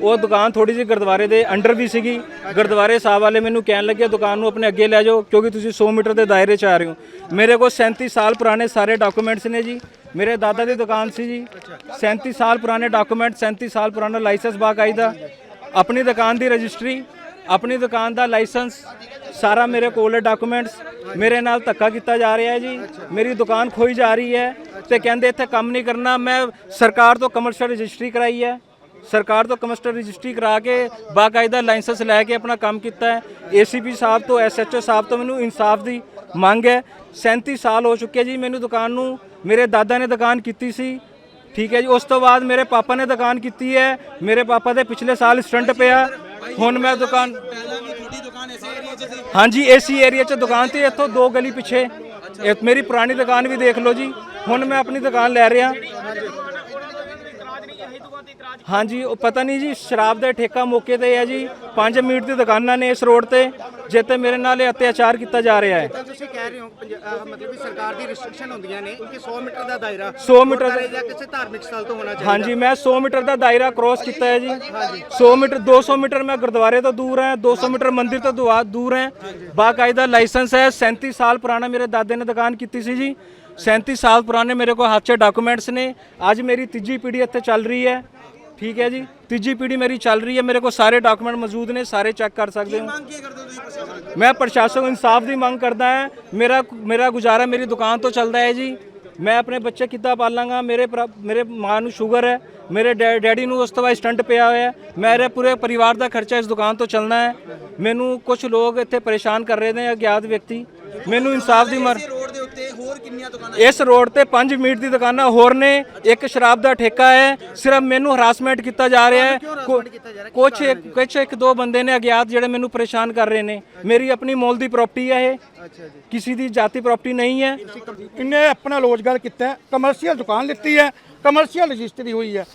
ਉਹ ਦੁਕਾਨ ਥੋੜੀ ਜਿਹੀ ਗੁਰਦੁਆਰੇ ਦੇ ਅੰਡਰ ਵੀ ਸੀਗੀ। ਗੁਰਦੁਆਰੇ ਸਾਹਿਬ ਵਾਲੇ ਮੈਨੂੰ ਕਹਿਣ ਲੱਗੇ ਦੁਕਾਨ ਨੂੰ ਆਪਣੇ ਅੱਗੇ ਲੈ ਜਾਓ ਕਿਉਂਕਿ ਤੁਸੀਂ 100 ਮੀਟਰ ਦੇ ਦਾਇਰੇ 'ਚ ਆ ਰਹੇ ਹੋ। ਮੇਰੇ ਕੋਲ 37 ਸਾਲ ਪੁਰਾਣੇ ਸਾਰੇ ਡਾਕੂਮੈਂਟਸ ਨੇ ਜੀ। ਮੇਰੇ ਦਾਦਾ ਦੀ ਦੁਕਾਨ ਸੀ ਜੀ। 37 ਸਾਲ ਪੁਰਾਣੇ ਡਾਕੂਮੈਂਟ 37 ਸਾਲ ਪੁਰਾਣਾ ਲਾਇਸੈਂਸ ਬਾਕਾਇਦਾ ਆਪਣੀ ਦੁਕਾਨ ਦੀ ਰਜਿਸਟਰੀ, ਆਪਣੀ ਦੁਕਾਨ ਦਾ ਲਾਇਸੈਂਸ, ਸਾਰਾ ਮੇਰੇ ਕੋਲ ਹੈ ਡਾਕੂਮੈਂਟਸ। ਮੇਰੇ ਨਾਲ ਧੱਕਾ ਕੀਤਾ ਜਾ ਰਿਹਾ ਹੈ ਜੀ। ਮੇਰੀ ਦੁਕਾਨ ਖੋਈ ਜਾ ਰਹੀ ਹੈ ਤੇ ਕਹਿੰਦੇ ਇੱਥੇ ਕੰਮ ਨਹੀਂ ਕਰਨਾ। ਮੈਂ ਸਰਕਾਰ ਤੋਂ ਕਮਰਸ਼ੀਅਲ ਰਜਿਸਟਰੀ ਕਰਾਈ ਹੈ। ਸਰਕਾਰ ਤੋਂ ਕਮਰਸ਼ੀਅਲ ਰਜਿਸਟਰੀ ਕਰਾ ਕੇ ਬਾਕਾਇਦਾ ਲਾਇਸੈਂਸ ਲੈ ਕੇ ਆਪਣਾ ਕੰਮ ਕੀਤਾ ਹੈ। ਏਸੀਪੀ ਸਾਹਿਬ ਤੋਂ, ਐਸਐਚਓ ਸਾਹਿਬ ਤੋਂ ਮੈਨੂੰ ਇਨਸਾਫ ਦੀ ਮੰਗ ਹੈ। 37 ਸਾਲ ਹੋ ਚੁੱਕੇ ਜੀ ਮੈਨੂੰ ਦੁਕਾਨ ਨੂੰ। ਮੇਰੇ ਦਾਦਾ ਨੇ ਦੁਕਾਨ ਕੀਤੀ ਸੀ। ਠੀਕ ਹੈ ਜੀ, ਉਸ ਤੋਂ ਬਾਅਦ ਮੇਰੇ ਪਾਪਾ ਨੇ ਦੁਕਾਨ ਕੀਤੀ ਹੈ। ਮੇਰੇ ਪਾਪਾ ਦੇ ਪਿਛਲੇ ਸਾਲ ਸਟੰਟ ਪਿਆ। ਹੁਣ ਮੈਂ ਦੁਕਾਨ ਹਾਂਜੀ, ਏਸੀ ਏਰੀਆ 'ਚ ਦੁਕਾਨ ਤੇ, ਇੱਥੋਂ ਦੋ ਗਲੀ ਪਿੱਛੇ। ਮੇਰੀ ਪੁਰਾਣੀ ਦੁਕਾਨ ਵੀ ਦੇਖ ਲਓ ਜੀ। ਹੁਣ ਮੈਂ ਆਪਣੀ ਦੁਕਾਨ ਲੈ ਰਿਹਾ। ਹਾਂਜੀ ਉਹ ਪਤਾ ਨਹੀਂ ਜੀ ਸ਼ਰਾਬ ਦਾ ਠੇਕਾ ਮੌਕੇ ਤੇ ਹੈ ਜੀ। 5 ਮਿੰਟ ਦੀ ਦੁਕਾਨਾਂ ਨੇ ਇਸ ਰੋਡ ਤੇ ਜਿੱਤੇ ਮੇਰੇ ਨਾਲ ਇਹ ਅਤਿਆਚਾਰ ਕੀਤਾ ਜਾ ਰਿਹਾ ਹੈ। ਤਾਂ ਤੁਸੀਂ ਕਹਿ ਰਹੇ ਹੋ ਪੰਜ- ਅਹ ਮਤਲਬ ਵੀ ਸਰਕਾਰ ਦੀ ਰਿਸਟ੍ਰਿਕਸ਼ਨ ਹੁੰਦੀਆਂ ਨੇ ਕਿ 100 ਮੀਟਰ ਦਾ ਦਾਇਰਾ 100 ਮੀਟਰ ਦਾ- ਗੁਰਦੁਆਰੇ ਜਾਂ ਕਿਸੇ ਧਾਰਮਿਕ ਸਥਲ ਤੋਂ ਹੋਣਾ ਚਾਹੀਦਾ। ਹਾਂਜੀ ਮੈਂ 100 ਮੀਟਰ ਦਾ ਦਾਇਰਾ ਕ੍ਰੋਸ ਕੀਤਾ ਹੈ ਜੀ। 100 ਮੀਟਰ 200 ਮੀਟਰ ਮੈਂ ਗੁਰਦੁਆਰੇ ਤੋਂ ਦੂਰ ਹਾਂ 200 ਮੀਟਰ ਮੰਦਿਰ ਤੋਂ ਦੁਆ- ਦੂਰ ਹਾਂ। ਬਾਕਾਇਦਾ ਲਾਇਸੈਂਸ ਹੈ 37 ਸਾਲ ਪੁਰਾਣਾ ਮੇਰੇ ਦਾਦੇ ਨੇ ਦੁਕਾਨ ਕੀਤੀ ਸੀ ਜੀ। 37 ਸਾਲ ਪੁਰਾਣੇ ਮੇਰੇ ਕੋਲ ਹੱਥ 'ਚ ਡਾਕੂਮੈਂਟਸ ਨੇ। ਅੱਜ ਮੇਰੀ ਤੀਜੀ ਪੀੜ੍ਹੀ ਇੱਥੇ ਚੱਲ ਰਹੀ ਹੈ। ਠੀਕ ਹੈ ਜੀ? ਤੀਜੀ ਪੀੜ੍ਹੀ ਮੇਰੀ ਚੱਲ ਰਹੀ ਹੈ। ਮੇਰੇ ਕੋਲ ਸਾਰੇ ਡਾਕੂਮੈਂਟ ਮੌਜੂਦ ਨੇ, ਸਾਰੇ ਚੈੱਕ ਕਰ ਸਕਦੇ ਹੋ। ਮੈਂ ਪ੍ਰਸ਼ਾਸਨ ਇਨਸਾਫ ਦੀ ਮੰਗ ਕਰਦਾ ਹਾਂ। ਮੇਰਾ ਮੇਰਾ ਗੁਜ਼ਾਰਾ ਮੇਰੀ ਦੁਕਾਨ ਤੋਂ ਚੱਲਦਾ ਹੈ ਜੀ। ਮੈਂ ਆਪਣੇ ਬੱਚੇ ਕਿੱਦਾਂ ਪਾਲਾਂਗਾ? ਮੇਰੇ ਭਰਾ- ਮੇਰੇ ਮਾਂ ਨੂੰ ਸ਼ੂਗਰ ਹੈ। ਮੇਰੇ ਡੈ- ਡੈਡੀ ਨੂੰ ਉਸ ਤੋਂ ਬਾਅਦ ਸਟੰਟ ਪਿਆ ਹੋਇਆ ਮੇਰੇ ਪੂਰੇ ਪਰਿਵਾਰ ਦਾ ਖਰਚਾ ਇਸ ਦੁਕਾਨ ਤੋਂ ਚੱਲਣਾ ਹੈ। ਮੈਨੂੰ ਕੁਝ ਲੋਕ ਇੱਥੇ ਪਰੇਸ਼ਾਨ ਕਰ ਰਹੇ ਨੇ ਅਗਿਆਤ ਵਿਅਕਤੀ। ਮੈਨੂੰ ਇਨਸਾਫ ਦੀ ਮਰ ਕਿੰਨੀਆਂ ਦੁਕਾਨਾਂ ਇਸ ਰੋਡ ਤੇ 5 ਮਿੰਟ ਦੀ ਦੁਕਾਨਾਂ ਹੋਰ ਨੇ। ਇੱਕ ਸ਼ਰਾਬ ਦਾ ਠੇਕਾ ਹੈ। ਸਿਰਫ ਮੈਨੂੰ ਹਰਾਸਮੈਂਟ ਕੀਤਾ ਜਾ ਰਿਹਾ ਹੈ। ਕੁਝ ਕੁਝ ਇੱਕ ਦੋ ਬੰਦੇ ਨੇ ਅਗਿਆਤ ਜਿਹੜੇ ਮੈਨੂੰ ਪਰੇਸ਼ਾਨ ਕਰ ਰਹੇ ਨੇ। ਮੇਰੀ ਆਪਣੀ ਮੋਲ ਦੀ ਪ੍ਰਾਪਰਟੀ ਹੈ ਇਹ। ਕਿਸੇ ਦੀ ਜਾਤੀ ਪ੍ਰਾਪਰਟੀ ਨਹੀਂ ਹੈ। ਇਹਨੇ ਆਪਣਾ ਰੋਜ਼ਗਾਰ ਕੀਤਾ ਕਮਰਸ਼ੀਅਲ ਦੁਕਾਨ ਲਿੱਤੀ ਹੈ। ਕਮਰਸ਼ੀਅਲ ਰਜਿਸਟਰੀ ਹੋਈ ਹੈ।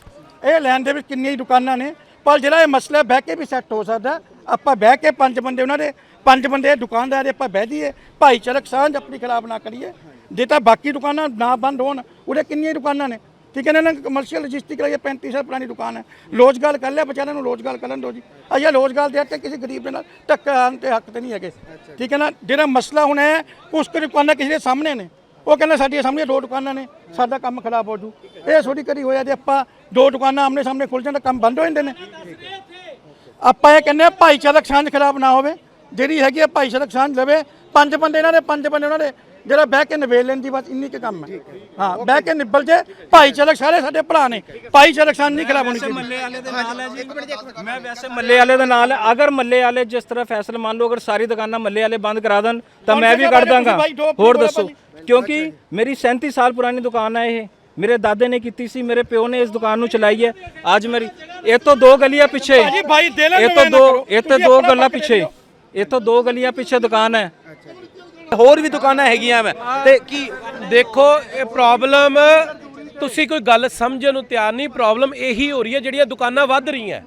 ਇਹ ਲੈਣ ਦੇ ਵਿੱਚ ਕਿੰਨੀਆਂ ਦੁਕਾਨਾਂ ਨੇ। ਪਰ ਜਿਹੜਾ ਇਹ ਮਸਲਾ ਬਹਿ ਕੇ ਵੀ ਸੈੱਟ ਹੋ ਸਕਦਾ ਆਪਾਂ ਬਹਿ ਕੇ ਪੰਜ ਬੰਦੇ ਉਹਨਾਂ ਦੇ ਪੰਜ ਬੰਦੇ ਦੁਕਾਨਦਾਰ ਦੇ ਆਪਾਂ ਬਹਿ ਜਾਈਏ। ਭਾਈਚਾਰਕ ਸਾਂਝ ਆਪਣੀ ਖਿਲਾਫ ਨਾ ਕਰੀਏ। ਜੇ ਤਾਂ ਬਾਕੀ ਦੁਕਾਨਾਂ ਨਾ ਬੰਦ ਹੋਣ ਉਹਦੇ ਕਿੰਨੀਆਂ ਦੁਕਾਨਾਂ ਨੇ? ਠੀਕ ਹੈ ਨਾ ਕਮਰਸ਼ੀਅਲ ਰਜਿਸਟਰੀ ਕਰਾਈਏ 35 ਸਾਲ ਪੁਰਾਣੀ ਦੁਕਾਨ ਹੈ। ਰੋਜ਼ਗਾਰ ਕਰ ਲਿਆ ਵਿਚਾਰਿਆਂ ਨੂੰ ਰੋਜ਼ਗਾਰ ਕਰਨ ਦਿਓ ਜੀ। ਅਜਾ ਰੋਜ਼ਗਾਰ ਦੇ ਕੇ ਕਿਸੇ ਗਰੀਬ ਦੇ ਨਾਲ ਧੱਕਾ ਆਉਣ ਤੇ ਹੱਕ ਤੇ ਨਹੀਂ ਹੈਗੇ। ਠੀਕ ਹੈ ਨਾ ਜਿਹੜਾ ਮਸਲਾ ਹੁਣ ਹੈ ਉਸ ਕੁ ਦੁਕਾਨਾਂ ਕਿਸੇ ਦੇ ਸਾਹਮਣੇ ਨੇ। ਉਹ ਕਹਿੰਦਾ ਸਾਡੀਆਂ ਸਾਹਮਣੇ ਦੋ ਦੁਕਾਨਾਂ ਨੇ ਸਾਡਾ ਕੰਮ ਖਰਾਬ ਹੋ ਜੂ। ਇਹ ਥੋੜੀ ਕਰੀ ਹੋਇਆ ਜੇ ਆਪਾਂ ਦੋ ਦੁਕਾਨਾਂ ਆਮਨੇ ਸਾਹਮਣੇ ਖੁੱਲ ਜਾਣ ਤਾਂ ਕੰਮ ਬੰਦ ਹੋ ਜਾਂਦੇ ਨੇ। ਆਪਾਂ ਇਹ ਕਹਿੰਦੇ ਭਾਈਚਾਰਕ ਸਾਂਝ ਖਰਾਬ ਨਾ ਹੋਵੇ। ਜਿਹੜੀ ਹੈਗੀ ਆ ਭਾਈਚਾਰਕ ਸਾਂਝ ਲਵੇ। ਪੰਜ ਬੰਦੇ ਇਹਨਾਂ ਦੇ ਪੰਜ ਬੰਦੇ ਉਹਨਾਂ ਦੇ। ਜਿਹੜਾ ਬਹਿ ਕੇ ਨਿਬੇੜ ਲੈਣ ਦੀ ਬਸ ਇੰਨੀ ਕੁ ਕੰਮ ਹੈ। ਹਾਂ ਬਹਿ ਕੇ ਨਿਬਲ ਜੇ ਭਾਈਚਾਰਕ ਸਾਰੇ ਸਾਡੇ ਭਰਾ ਨੇ ਭਾਈਚਾਰਕ ਸਾਂਝ ਨਹੀਂ ਖਰਾਬ ਹੋਣੀ ਚਾਹੀਦੀ। ਮੱਲੇ ਵਾਲੇ ਦੇ ਨਾਲ ਹੈ ਜੀ। ਮੈਂ ਵੈਸੇ ਮੱਲੇ ਵਾਲੇ ਦੇ ਨਾਲ ਹੈ ਅਗਰ ਮੱਲੇ ਵਾਲੇ ਜਿਸ ਤਰ੍ਹਾਂ ਫੈਸਲਾ ਮੰਨ ਲਓ ਅਗਰ ਸਾਰੀ ਦੁਕਾਨਾਂ ਮੱਲੇ ਵਾਲੇ ਬੰਦ ਕਰਾ ਦੇਣ ਤਾਂ ਮੈਂ ਵੀ ਕਰ ਦਾਂਗਾ। ਹੋਰ ਦੱਸੋ। ਕਿਉਂਕਿ ਮੇਰੀ 37 ਸਾਲ ਪੁਰਾਣੀ ਦੁਕਾਨ ਹੈ ਇਹ। ਮੇਰੇ ਦਾਦੇ ਨੇ ਕੀਤੀ ਸੀ ਮੇਰੇ ਪਿਓ ਨੇ ਇਸ ਦੁਕਾਨ ਨੂੰ ਚਲਾਈ ਹੈ। ਅੱਜ ਮੇਰੀ ਇਹ ਤੋਂ ਦੋ ਗਲੀਆਂ ਪਿੱਛੇ ਭਾਜੀ, ਭਾਈ ਦਿਲ ਨਾਲ ਇਹ ਤੋਂ ਦੋ। ਇਹ ਤੋਂ ਦੋ ਗੱਲਾਂ ਪਿੱਛੇ। ਇਹ ਤੋਂ ਦੋ ਗਲੀਆਂ ਪਿੱਛੇ ਦੁਕਾਨ ਹੈ। ਹੋਰ ਵੀ ਦੁਕਾਨਾਂ ਹੈਗੀਆਂ ਵਾ। ਤੇ ਕੀ ਦੇਖੋ ਇਹ ਪ੍ਰੋਬਲਮ ਤੁਸੀਂ ਕੋਈ ਗੱਲ ਸਮਝਣ ਨੂੰ ਤਿਆਰ ਨਹੀਂ ਪ੍ਰੋਬਲਮ ਇਹੀ ਹੋ ਰਹੀ ਹੈ ਜਿਹੜੀਆਂ ਦੁਕਾਨਾਂ ਵੱਧ ਰਹੀਆਂ।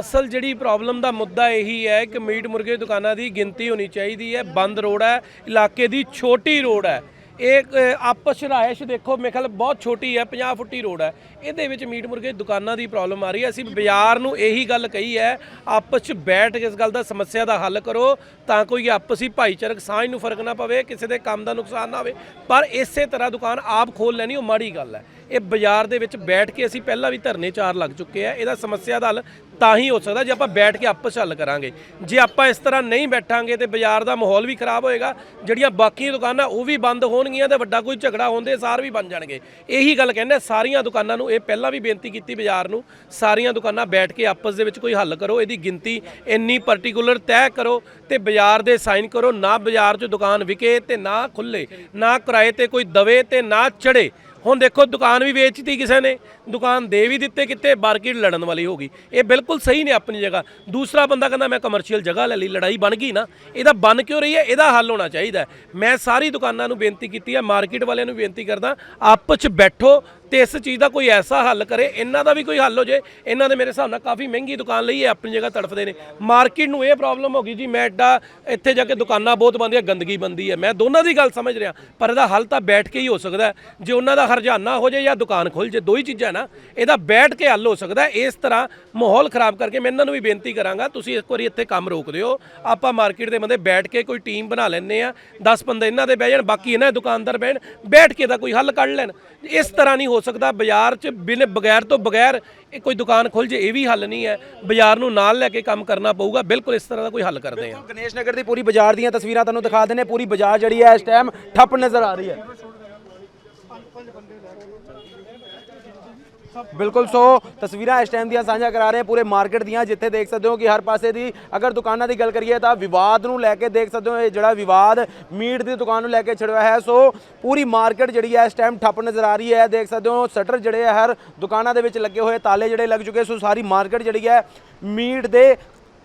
ਅਸਲ ਜਿਹੜੀ ਪ੍ਰੋਬਲਮ ਦਾ ਮੁੱਦਾ ਇਹੀ ਹੈ ਕਿ ਮੀਟ ਮੁਰਗੇ ਦੀ ਦੁਕਾਨਾਂ ਦੀ ਗਿਣਤੀ ਹੋਣੀ ਚਾਹੀਦੀ ਹੈ ਬੰਦ ਰੋਡ ਹੈ ਇਲਾਕੇ ਦੀ ਛੋਟੀ ਰੋਡ ਹੈ। ਇਹ ਅ, ਆਪਸ ਰਾਇਸ਼ ਦੇਖੋ ਮੇਰੇ ਖਿਆਲ ਬਹੁਤ ਛੋਟੀ ਹੈ 50 ਫੁੱਟੀ ਰੋਡ ਹੈ। ਇਹਦੇ ਵਿੱਚ ਮੀਟ ਮੁਰਗੇ ਦੁਕਾਨਾਂ ਦੀ ਪ੍ਰੋਬਲਮ ਆ ਰਹੀ ਹੈ। ਅਸੀਂ ਬਾਜ਼ਾਰ ਨੂੰ ਇਹੀ ਗੱਲ ਕਹੀ ਹੈ ਆਪਸ 'ਚ ਬੈਠ ਕੇ ਇਸ ਗੱਲ ਦਾ ਸਮੱਸਿਆ ਦਾ ਹੱਲ ਕਰੋ ਤਾਂ ਕੋਈ ਆਪਸੀ ਭਾਈਚਾਰਕ ਸਾਂਝ ਨੂੰ ਫ਼ਰਕ ਨਾ ਪਵੇ ਕਿਸੇ ਦੇ ਕੰਮ ਦਾ ਨੁਕਸਾਨ ਨਾ ਹੋਵੇ। ਪਰ ਇਸੇ ਤਰ੍ਹਾਂ ਦੁਕਾਨ ਆਪ ਖੋਲ ਲੈਣੀ ਉਹ ਮਾੜੀ ਗੱਲ ਹੈ। ਇਹ ਬਾਜ਼ਾਰ ਦੇ ਵਿੱਚ ਬੈਠ ਕੇ ਅਸੀਂ ਪਹਿਲਾਂ ਵੀ ਧਰਨੇ ਚਾਰ ਲੱਗ ਚੁੱਕੇ ਆ। ਇਹਦਾ ਸਮੱਸਿਆ ਦਾ ਹੱਲ ਤਾਂ ਹੀ ਹੋ ਸਕਦਾ ਜੇ ਆਪਾਂ ਬੈਠ ਕੇ ਆਪਸ ਹੱਲ ਕਰਾਂਗੇ। ਜੇ ਆਪਾਂ ਇਸ ਤਰ੍ਹਾਂ ਨਹੀਂ ਬੈਠਾਂਗੇ ਤੇ ਬਾਜ਼ਾਰ ਦਾ ਮਾਹੌਲ ਵੀ ਖਰਾਬ ਹੋਏਗਾ, ਜਿਹੜੀਆਂ ਬਾਕੀ ਦੁਕਾਨਾਂ ਉਹ ਵੀ ਬੰਦ ਹੋਣਗੀਆਂ ਤੇ ਵੱਡਾ ਕੋਈ ਝਗੜਾ ਹੋਣ ਦੇ ਸਾਰ ਵੀ ਬਣ ਜਾਣਗੇ। ਇਹੀ ਗੱਲ ਕਹਿੰਦੇ ਸਾਰੀਆਂ ਦੁਕਾਨਾਂ ਨੂੰ ਇਹ ਪਹਿਲਾਂ ਵੀ ਬੇਨਤੀ ਕੀਤੀ ਬਾਜ਼ਾਰ ਨੂੰ, ਸਾਰੀਆਂ ਦੁਕਾਨਾਂ ਬੈਠ ਕੇ ਆਪਸ ਦੇ ਵਿੱਚ ਕੋਈ ਹੱਲ ਕਰੋ, ਇਹਦੀ ਗਿਣਤੀ ਇੰਨੀ ਪਾਰਟਿਕੂਲਰ ਤੈਅ ਕਰੋ ਤੇ ਬਾਜ਼ਾਰ ਦੇ ਸਾਈਨ ਕਰੋ, ਨਾ ਬਾਜ਼ਾਰ 'ਚ ਦੁਕਾਨ ਵਿਕੇ ਤੇ ਨਾ ਖੁੱਲੇ, ਨਾ ਕਿਰਾਏ ਤੇ ਕੋਈ ਦਵੇ ਤੇ ਨਾ ਚੜੇ। ਹੁਣ ਦੇਖੋ ਦੁਕਾਨ ਵੀ ਵੇਚਤੀ ਕਿਸੇ ਨੇ, ਦੁਕਾਨ ਦੇ ਵੀ ਦਿੱਤੇ ਕਿਤੇ ਮਾਰਕੀਟ ਲੜਨ ਵਾਲੀ ਹੋ ਗਈ। ਇਹ ਬਿਲਕੁਲ ਸਹੀ ਨੇ ਆਪਣੀ ਜਗ੍ਹਾ। ਦੂਸਰਾ ਬੰਦਾ ਕਹਿੰਦਾ, ਮੈਂ ਕਮਰਸ਼ੀਅਲ ਜਗ੍ਹਾ ਲੈ ਲਈ, ਲੜਾਈ ਬਣ ਗਈ ਨਾ। ਇਹਦਾ ਬਣ ਕਿਉਂ ਰਹੀ ਹੈ? ਇਹਦਾ ਹੱਲ ਹੋਣਾ ਚਾਹੀਦਾ ਮੈਂ ਸਾਰੀ ਦੁਕਾਨਾਂ ਨੂੰ ਬੇਨਤੀ ਕੀਤੀ ਹੈ, ਮਾਰਕੀਟ ਵਾਲਿਆਂ ਨੂੰ ਬੇਨਤੀ ਕਰਦਾ, ਆਪਸ 'ਚ ਬੈਠੋ ਤੇ ਇਸ ਚੀਜ਼ ਦਾ ਕੋਈ ਐਸਾ ਹੱਲ ਕਰੇ, ਇਹਨਾਂ ਦਾ ਵੀ ਕੋਈ ਹੱਲ ਹੋ ਜੇ, ਇਹਨਾਂ ਦੇ ਮੇਰੇ ਹਿਸਾਬ ਨਾਲ ਕਾਫੀ ਮਹਿੰਗੀ ਦੁਕਾਨ ਲਈ ਹੈ ਆਪਣੀ ਜਗ੍ਹਾ ਤੜਫਦੇ ਨੇ। ਮਾਰਕੀਟ ਨੂੰ ਇਹ ਪ੍ਰੋਬਲਮ ਹੋ ਗਈ ਜੀ, ਮੈਂ ਐਡਾ ਇੱਥੇ ਜਾ ਕੇ ਦੁਕਾਨਾਂ ਬਹੁਤ ਬੰਦੀਆਂ ਗੰਦਗੀ ਬੰਦੀ ਹੈ। ਮੈਂ ਦੋਨਾਂ ਦੀ ਗੱਲ ਸਮਝ ਰਿਹਾ, ਪਰ ਇਹਦਾ ਹੱਲ ਤਾਂ ਬੈਠ ਕੇ ਹੀ ਹੋ ਸਕਦਾ ਜੇ ਉਹਨਾਂ ਦਾ ਹਰਜਾਨਾ ਹੋ ਜੇ ਜਾਂ ਦੁਕਾਨ ਖੁੱਲ ਜੇ, ਦੋ ਹੀ ਚੀਜ਼ਾਂ ਨਾ, ਇਹਦਾ ਬੈਠ ਕੇ ਹੱਲ ਹੋ ਸਕਦਾ ਇਸ ਤਰ੍ਹਾਂ ਮਾਹੌਲ ਖਰਾਬ ਕਰਕੇ ਮੈਂ ਇਹਨਾਂ ਨੂੰ ਵੀ ਬੇਨਤੀ ਕਰਾਂਗਾ, ਤੁਸੀਂ ਇੱਕ ਵਾਰੀ ਇੱਥੇ ਕੰਮ ਰੋਕ ਦਿਓ। ਆਪਾਂ ਮਾਰਕੀਟ ਦੇ ਬੰਦੇ ਬੈਠ ਕੇ ਕੋਈ ਟੀਮ ਬਣਾ ਲੈਂਦੇ ਆ 10 ਬੰਦੇ ਇਹਨਾਂ ਦੇ ਬਹਿ ਜਾਣ, ਬਾਕੀ ਇਹਨਾਂ ਦੇ ਦੁਕਾਨਦਾਰ ਬਹਿਣ, ਬੈਠ ਕੇ ਦਾ ਕੋਈ ਹੱਲ ਕੱਢ ਲੈਣ। ਇਸ ਤਰ੍ਹਾਂ ਨਹੀਂ ਹੋ ਹੋ ਸਕਦਾ ਬਾਜ਼ਾਰ 'ਚ ਬਿਨ ਬਗੈਰ ਤੋਂ ਬਗੈਰ ਇਹ ਕੋਈ ਦੁਕਾਨ ਖੁੱਲ ਜੇ, ਇਹ ਵੀ ਹੱਲ ਨਹੀਂ ਹੈ। ਬਾਜ਼ਾਰ ਨੂੰ ਨਾਲ ਲੈ ਕੇ ਕੰਮ ਕਰਨਾ ਪਊਗਾ। ਬਿਲਕੁਲ ਇਸ ਤਰ੍ਹਾਂ ਦਾ ਕੋਈ ਹੱਲ ਕਰਦੇ ਆ ਗਣੇਸ਼ ਨਗਰ ਦੀ ਪੂਰੀ ਬਾਜ਼ਾਰ ਦੀਆਂ ਤਸਵੀਰਾਂ ਤੁਹਾਨੂੰ ਦਿਖਾ ਦਿੰਨੇ ਪੂਰੀ ਬਾਜ਼ਾਰ ਜਿਹੜੀ ਹੈ ਇਸ ਟਾਈਮ ਠੱਪ ਨਜ਼ਰ ਆ ਰਹੀ ਹੈ। ਬਿਲਕੁਲ, ਸੋ ਤਸਵੀਰਾਂ ਇਸ ਟਾਈਮ ਦੀਆਂ ਸਾਂਝਾ ਕਰਾ ਰਹੇ ਹਾਂ ਪੂਰੇ ਮਾਰਕੀਟ ਦੀਆਂ, ਜਿੱਥੇ ਦੇਖ ਸਕਦੇ ਹੋ ਕਿ ਹਰ ਪਾਸੇ ਦੀ ਅਗਰ ਦੁਕਾਨਾਂ ਦੀ ਗੱਲ ਕਰੀਏ ਤਾਂ ਵਿਵਾਦ ਨੂੰ ਲੈ ਕੇ ਦੇਖ ਸਕਦੇ ਹੋ ਇਹ ਜਿਹੜਾ ਵਿਵਾਦ ਮੀਟ ਦੀ ਦੁਕਾਨ ਨੂੰ ਲੈ ਕੇ ਛਿੜਿਆ ਹੈ। ਸੋ ਪੂਰੀ ਮਾਰਕੀਟ ਜਿਹੜੀ ਹੈ ਇਸ ਟਾਈਮ ਠੱਪ ਨਜ਼ਰ ਆ ਰਹੀ ਹੈ। ਦੇਖ ਸਕਦੇ ਹੋ ਸ਼ਟਰ ਜਿਹੜੇ ਹੈ ਹਰ ਦੁਕਾਨਾਂ ਦੇ ਵਿੱਚ ਲੱਗੇ ਹੋਏ ਤਾਲੇ ਜਿਹੜੇ ਲੱਗ ਚੁੱਕੇ। ਸੋ ਸਾਰੀ ਮਾਰਕੀਟ ਜਿਹੜੀ ਹੈ ਮੀਟ ਦੇ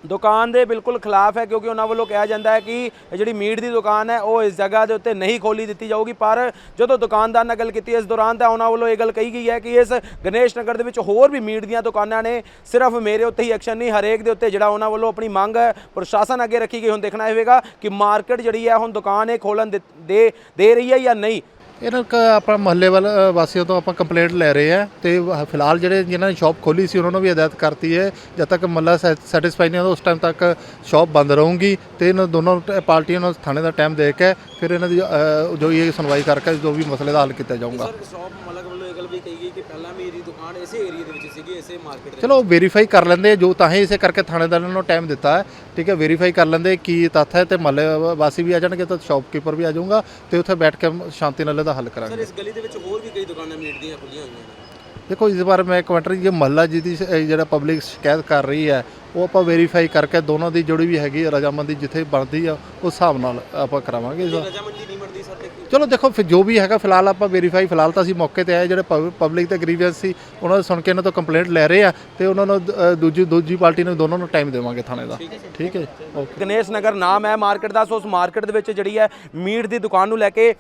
ਦੁਕਾਨ ਦੇ ਬਿਲਕੁਲ ਖਿਲਾਫ ਹੈ, ਕਿਉਂਕਿ ਉਹਨਾਂ ਵੱਲੋਂ ਕਿਹਾ ਜਾਂਦਾ ਹੈ ਕਿ ਜਿਹੜੀ ਮੀਟ ਦੀ ਦੁਕਾਨ ਹੈ, ਉਹ ਇਸ ਜਗ੍ਹਾ ਦੇ ਉੱਤੇ ਨਹੀਂ ਖੋਲੀ ਦਿੱਤੀ ਜਾਊਗੀ। ਪਰ ਜਦੋਂ ਦੁਕਾਨਦਾਰ ਨਾਲ ਗੱਲ ਕੀਤੀ ਇਸ ਦੌਰਾਨ, ਤਾਂ ਉਹਨਾਂ ਵੱਲੋਂ ਇਹ ਗੱਲ ਕਹੀ ਗਈ ਹੈ ਕਿ ਇਸ ਗਣੇਸ਼ ਨਗਰ ਦੇ ਵਿੱਚ ਹੋਰ ਵੀ ਮੀਟ ਦੀਆਂ ਦੁਕਾਨਾਂ ਨੇ, ਸਿਰਫ ਮੇਰੇ ਉੱਤੇ ਹੀ ਐਕਸ਼ਨ ਨਹੀਂ, ਹਰੇਕ ਦੇ ਉੱਤੇ ਜਿਹੜਾ ਉਹਨਾਂ ਵੱਲੋਂ ਆਪਣੀ ਮੰਗ ਹੈ, ਪ੍ਰਸ਼ਾਸਨ ਅੱਗੇ ਰੱਖੀ ਗਈ। ਹੁਣ ਦੇਖਣਾ ਹੋਵੇਗਾ ਕਿ ਮਾਰਕੀਟ ਜਿਹੜੀ ਹੈ, ਹੁਣ ਦੁਕਾਨ ਇਹ ਖੋਲਣ ਦੇ, ਦੇ- ਦੇ ਰਹੀ ਹੈ ਜਾਂ ਨਹੀਂ। ਇਹਨਾਂ ਕ ਆਪਾਂ ਮਹੱਲੇ ਵਾਲ ਵਾਸੀਆਂ ਤੋਂ ਆਪਾਂ ਕੰਪਲੇਂਟ ਲੈ ਰਹੇ ਆ ਤੇ ਫਿਲਹਾਲ ਜਿਹੜੇ ਜਿਨ੍ਹਾਂ ਨੇ ਸ਼ਾਪ ਖੋਲੀ ਸੀ ਉਹਨਾਂ ਨੂੰ ਵੀ ਹਦਾਇਤ ਕਰਤੀ ਹੈ। ਜਦ ਤੱਕ ਮਹੱਲਾ ਸੈਟੀਸਫਾਈ ਨਹੀਂ ਹੁੰਦਾ ਉਸ ਟਾਈਮ ਤੱਕ ਸ਼ਾਪ ਬੰਦ ਰਹੂਗੀ ਤੇ ਇਹਨਾਂ ਦੋਨੋਂ ਪਾਰਟੀਆਂ ਨੂੰ ਥਾਣੇ ਦਾ ਟਾਈਮ ਦੇ ਕੇ ਫਿਰ ਇਹਨਾਂ ਦੀ ਅ, ਜੋ ਇਹ ਸੁਣਵਾਈ ਕਰਕੇ ਜੋ ਵੀ ਮਸਲੇ ਦਾ ਹੱਲ ਕੀਤਾ ਜਾਊਗਾ ਸ਼ਾਪ ਮਾਲਕ ਵੱਲੋਂ ਇਹ ਗੱਲ ਵੀ ਕਹੀ ਗਈ ਕਿ ਪਹਿਲਾਂ ਮੇਰੀ ਦੁਕਾਨ ਇਸੇ ਏਰੀਆ ਦੇ ਵਿੱਚ ਸੀਗੀ ਇਸੇ ਮਾਰਕੀਟ ਚਲੋ ਵੈਰੀਫਾਈ ਕਰ ਲੈਂਦੇ ਆ, ਜੋ ਤਾਂ ਹੀ ਇਸੇ ਕਰਕੇ ਥਾਣੇਦਾਰਾਂ ਨੂੰ ਟਾਈਮ ਦਿੱਤਾ ਹੈ। ਠੀਕ ਹੈ ਵੈਰੀਫਾਈ ਕਰ ਲੈਂਦੇ ਕੀ ਤੱਥ ਹੈ ਤੇ ਮਹੱਲੇ ਵਾਸੀ ਵੀ ਆ ਜਾਣਗੇ ਤਾਂ ਸ਼ਾਪਕੀਪਰ ਵੀ ਆ ਜਾਊਗਾ ਤੇ ਉੱਥੇ ਬੈਠ ਕੇ ਸ਼ਾਂਤੀ ਨਾਲ ਇਹਦਾ ਹੱਲ ਕਰਾਂਗੇ। ਇਸ ਗਲੀ ਦੇ ਵਿੱਚ ਹੋਰ ਵੀ ਕਈ ਦੁਕਾਨਾਂ ਮੀਟ ਦੀਆਂ ਖੁੱਲੀਆਂ ਹੋਈਆਂ ਨੇ। ਦੇਖੋ ਇਸ ਬਾਰੇ ਮੈਂ ਕਮੈਂਟਰ ਜੀ ਮਹੱਲਾ ਜੀ ਦੀ ਸ- ਜਿਹੜਾ ਪਬਲਿਕ ਸ਼ਿਕਾਇਤ ਕਰ ਰਹੀ ਹੈ ਉਹ ਆਪਾਂ ਵੈਰੀਫਾਈ ਕਰਕੇ ਦੋਨੋਂ ਦੀ ਜਿਹੜੀ ਵੀ ਹੈਗੀ ਹੈ ਰਜਾਮੰਦੀ ਜਿੱਥੇ ਬਣਦੀ ਆ ਉਸ ਹਿਸਾਬ ਨਾਲ ਆਪਾਂ ਕਰਾਵਾਂਗੇ। ਇਸ ਰਜਾਮੰਦੀ ਨਹੀਂ ਸਰ ਚਲੋ ਦੇਖੋ ਫਿਰ ਜੋ ਵੀ ਹੈਗਾ ਫਿਲਹਾਲ ਆਪਾਂ ਵੈਰੀਫਾਈ ਫਿਲਹਾਲ ਤਾਂ ਅਸੀਂ ਮੌਕੇ ਤੇ ਆਏ ਜਿਹੜੇ ਪਬਲਿਕ ਤੇ ਗਰੀਵੈਂਸ ਸੀ ਉਹਨਾਂ ਨੂੰ ਸੁਣ ਕੇ ਇਹਨਾਂ ਤੋਂ ਕੰਪਲੇਂਟ ਲੈ ਰਹੇ ਆ ਤੇ ਉਹਨਾਂ ਨੂੰ ਦੂਜੀ ਦੂਜੀ ਪਾਰਟੀ ਨੂੰ ਦੋਨੋਂ ਨੂੰ ਟਾਈਮ ਦੇਵਾਂਗੇ ਥਾਣੇ ਦਾ। ਠੀਕ ਹੈ ਗਣੇਸ਼ ਨਗਰ ਨਾਮ ਹੈ ਮਾਰਕੀਟ ਦਾ ਸੋ ਉਸ ਮਾਰਕੀਟ ਦੇ ਵਿੱਚ ਜਿਹੜੀ ਹੈ ਮੀਟ ਦੀ ਦੁਕਾਨ ਨੂੰ ਲੈ ਕੇ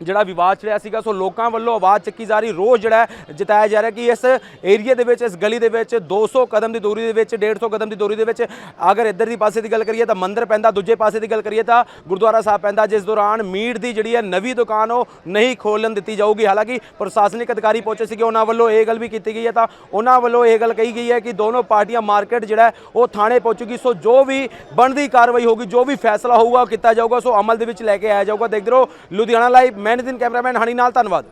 ਜਿਹੜਾ ਵਿਵਾਦ ਛੜਿਆ ਸੀਗਾ, ਸੋ ਲੋਕਾਂ ਵੱਲੋਂ ਆਵਾਜ਼ ਚੱਕੀ ਜਾ ਰਹੀ ਰੋਜ਼ ਜਿਹੜਾ ਹੈ, ਜਤਾਇਆ ਜਾ ਰਿਹਾ ਕਿ ਇਸ ਏਰੀਆ ਦੇ ਵਿੱਚ, ਇਸ ਗਲੀ ਦੇ ਵਿੱਚ 200 ਕਦਮ ਦੀ ਦੂਰੀ ਦੇ ਵਿੱਚ 150 ਕਦਮ ਦੀ ਦੂਰੀ ਦੇ ਵਿੱਚ, ਅਗਰ ਇੱਧਰ ਦੀ ਪਾਸੇ ਦੀ ਗੱਲ ਕਰੀਏ ਤਾਂ ਮੰਦਿਰ ਪੈਂਦਾ, ਦੂਜੇ ਪਾਸੇ ਦੀ ਗੱਲ ਕਰੀਏ ਤਾਂ ਗੁਰਦੁਆਰਾ ਸਾਹਿਬ ਪੈਂਦਾ, ਜਿਸ ਦੌਰਾਨ ਮੀਟ ਦੀ ਜਿਹੜੀ ਹੈ ਨਵੀਂ ਦੁਕਾਨ, ਉਹ ਨਹੀਂ ਖੋਲਣ ਦਿੱਤੀ ਜਾਊਗੀ। ਹਾਲਾਂਕਿ ਪ੍ਰਸ਼ਾਸਨਿਕ ਅਧਿਕਾਰੀ ਪਹੁੰਚੇ ਸੀਗੇ, ਉਹਨਾਂ ਵੱਲੋਂ ਇਹ ਗੱਲ ਵੀ ਕੀਤੀ ਗਈ ਹੈ ਤਾਂ ਉਹਨਾਂ ਵੱਲੋਂ ਇਹ ਗੱਲ ਕਹੀ ਗਈ ਹੈ ਕਿ ਦੋਨੋਂ ਪਾਰਟੀਆਂ ਮਾਰਕੀਟ ਜਿਹੜਾ ਉਹ ਥਾਣੇ ਪਹੁੰਚੂਗੀ। ਸੋ ਜੋ ਵੀ ਬਣਦੀ ਕਾਰਵਾਈ ਹੋਊਗੀ, ਜੋ ਵੀ ਫੈਸਲਾ ਹੋਊਗਾ, ਉਹ ਕੀਤਾ ਜਾਊਗਾ। ਸੋ ਅਮਲ ਦੇ ਵਿੱਚ ਲੈ ਕੇ ਆਇਆ ਜਾਊਗਾ। ਦੇਖਦੇ ਰਹੋ, ਲੁਧਿਆਣਾ ਲਾਈਵ ਮੈਂ ਨਿਤਿਨ ਕੈਮਰਾਮੈਨ ਹਣੀ ਨਾਲ ਧੰਨਵਾਦ।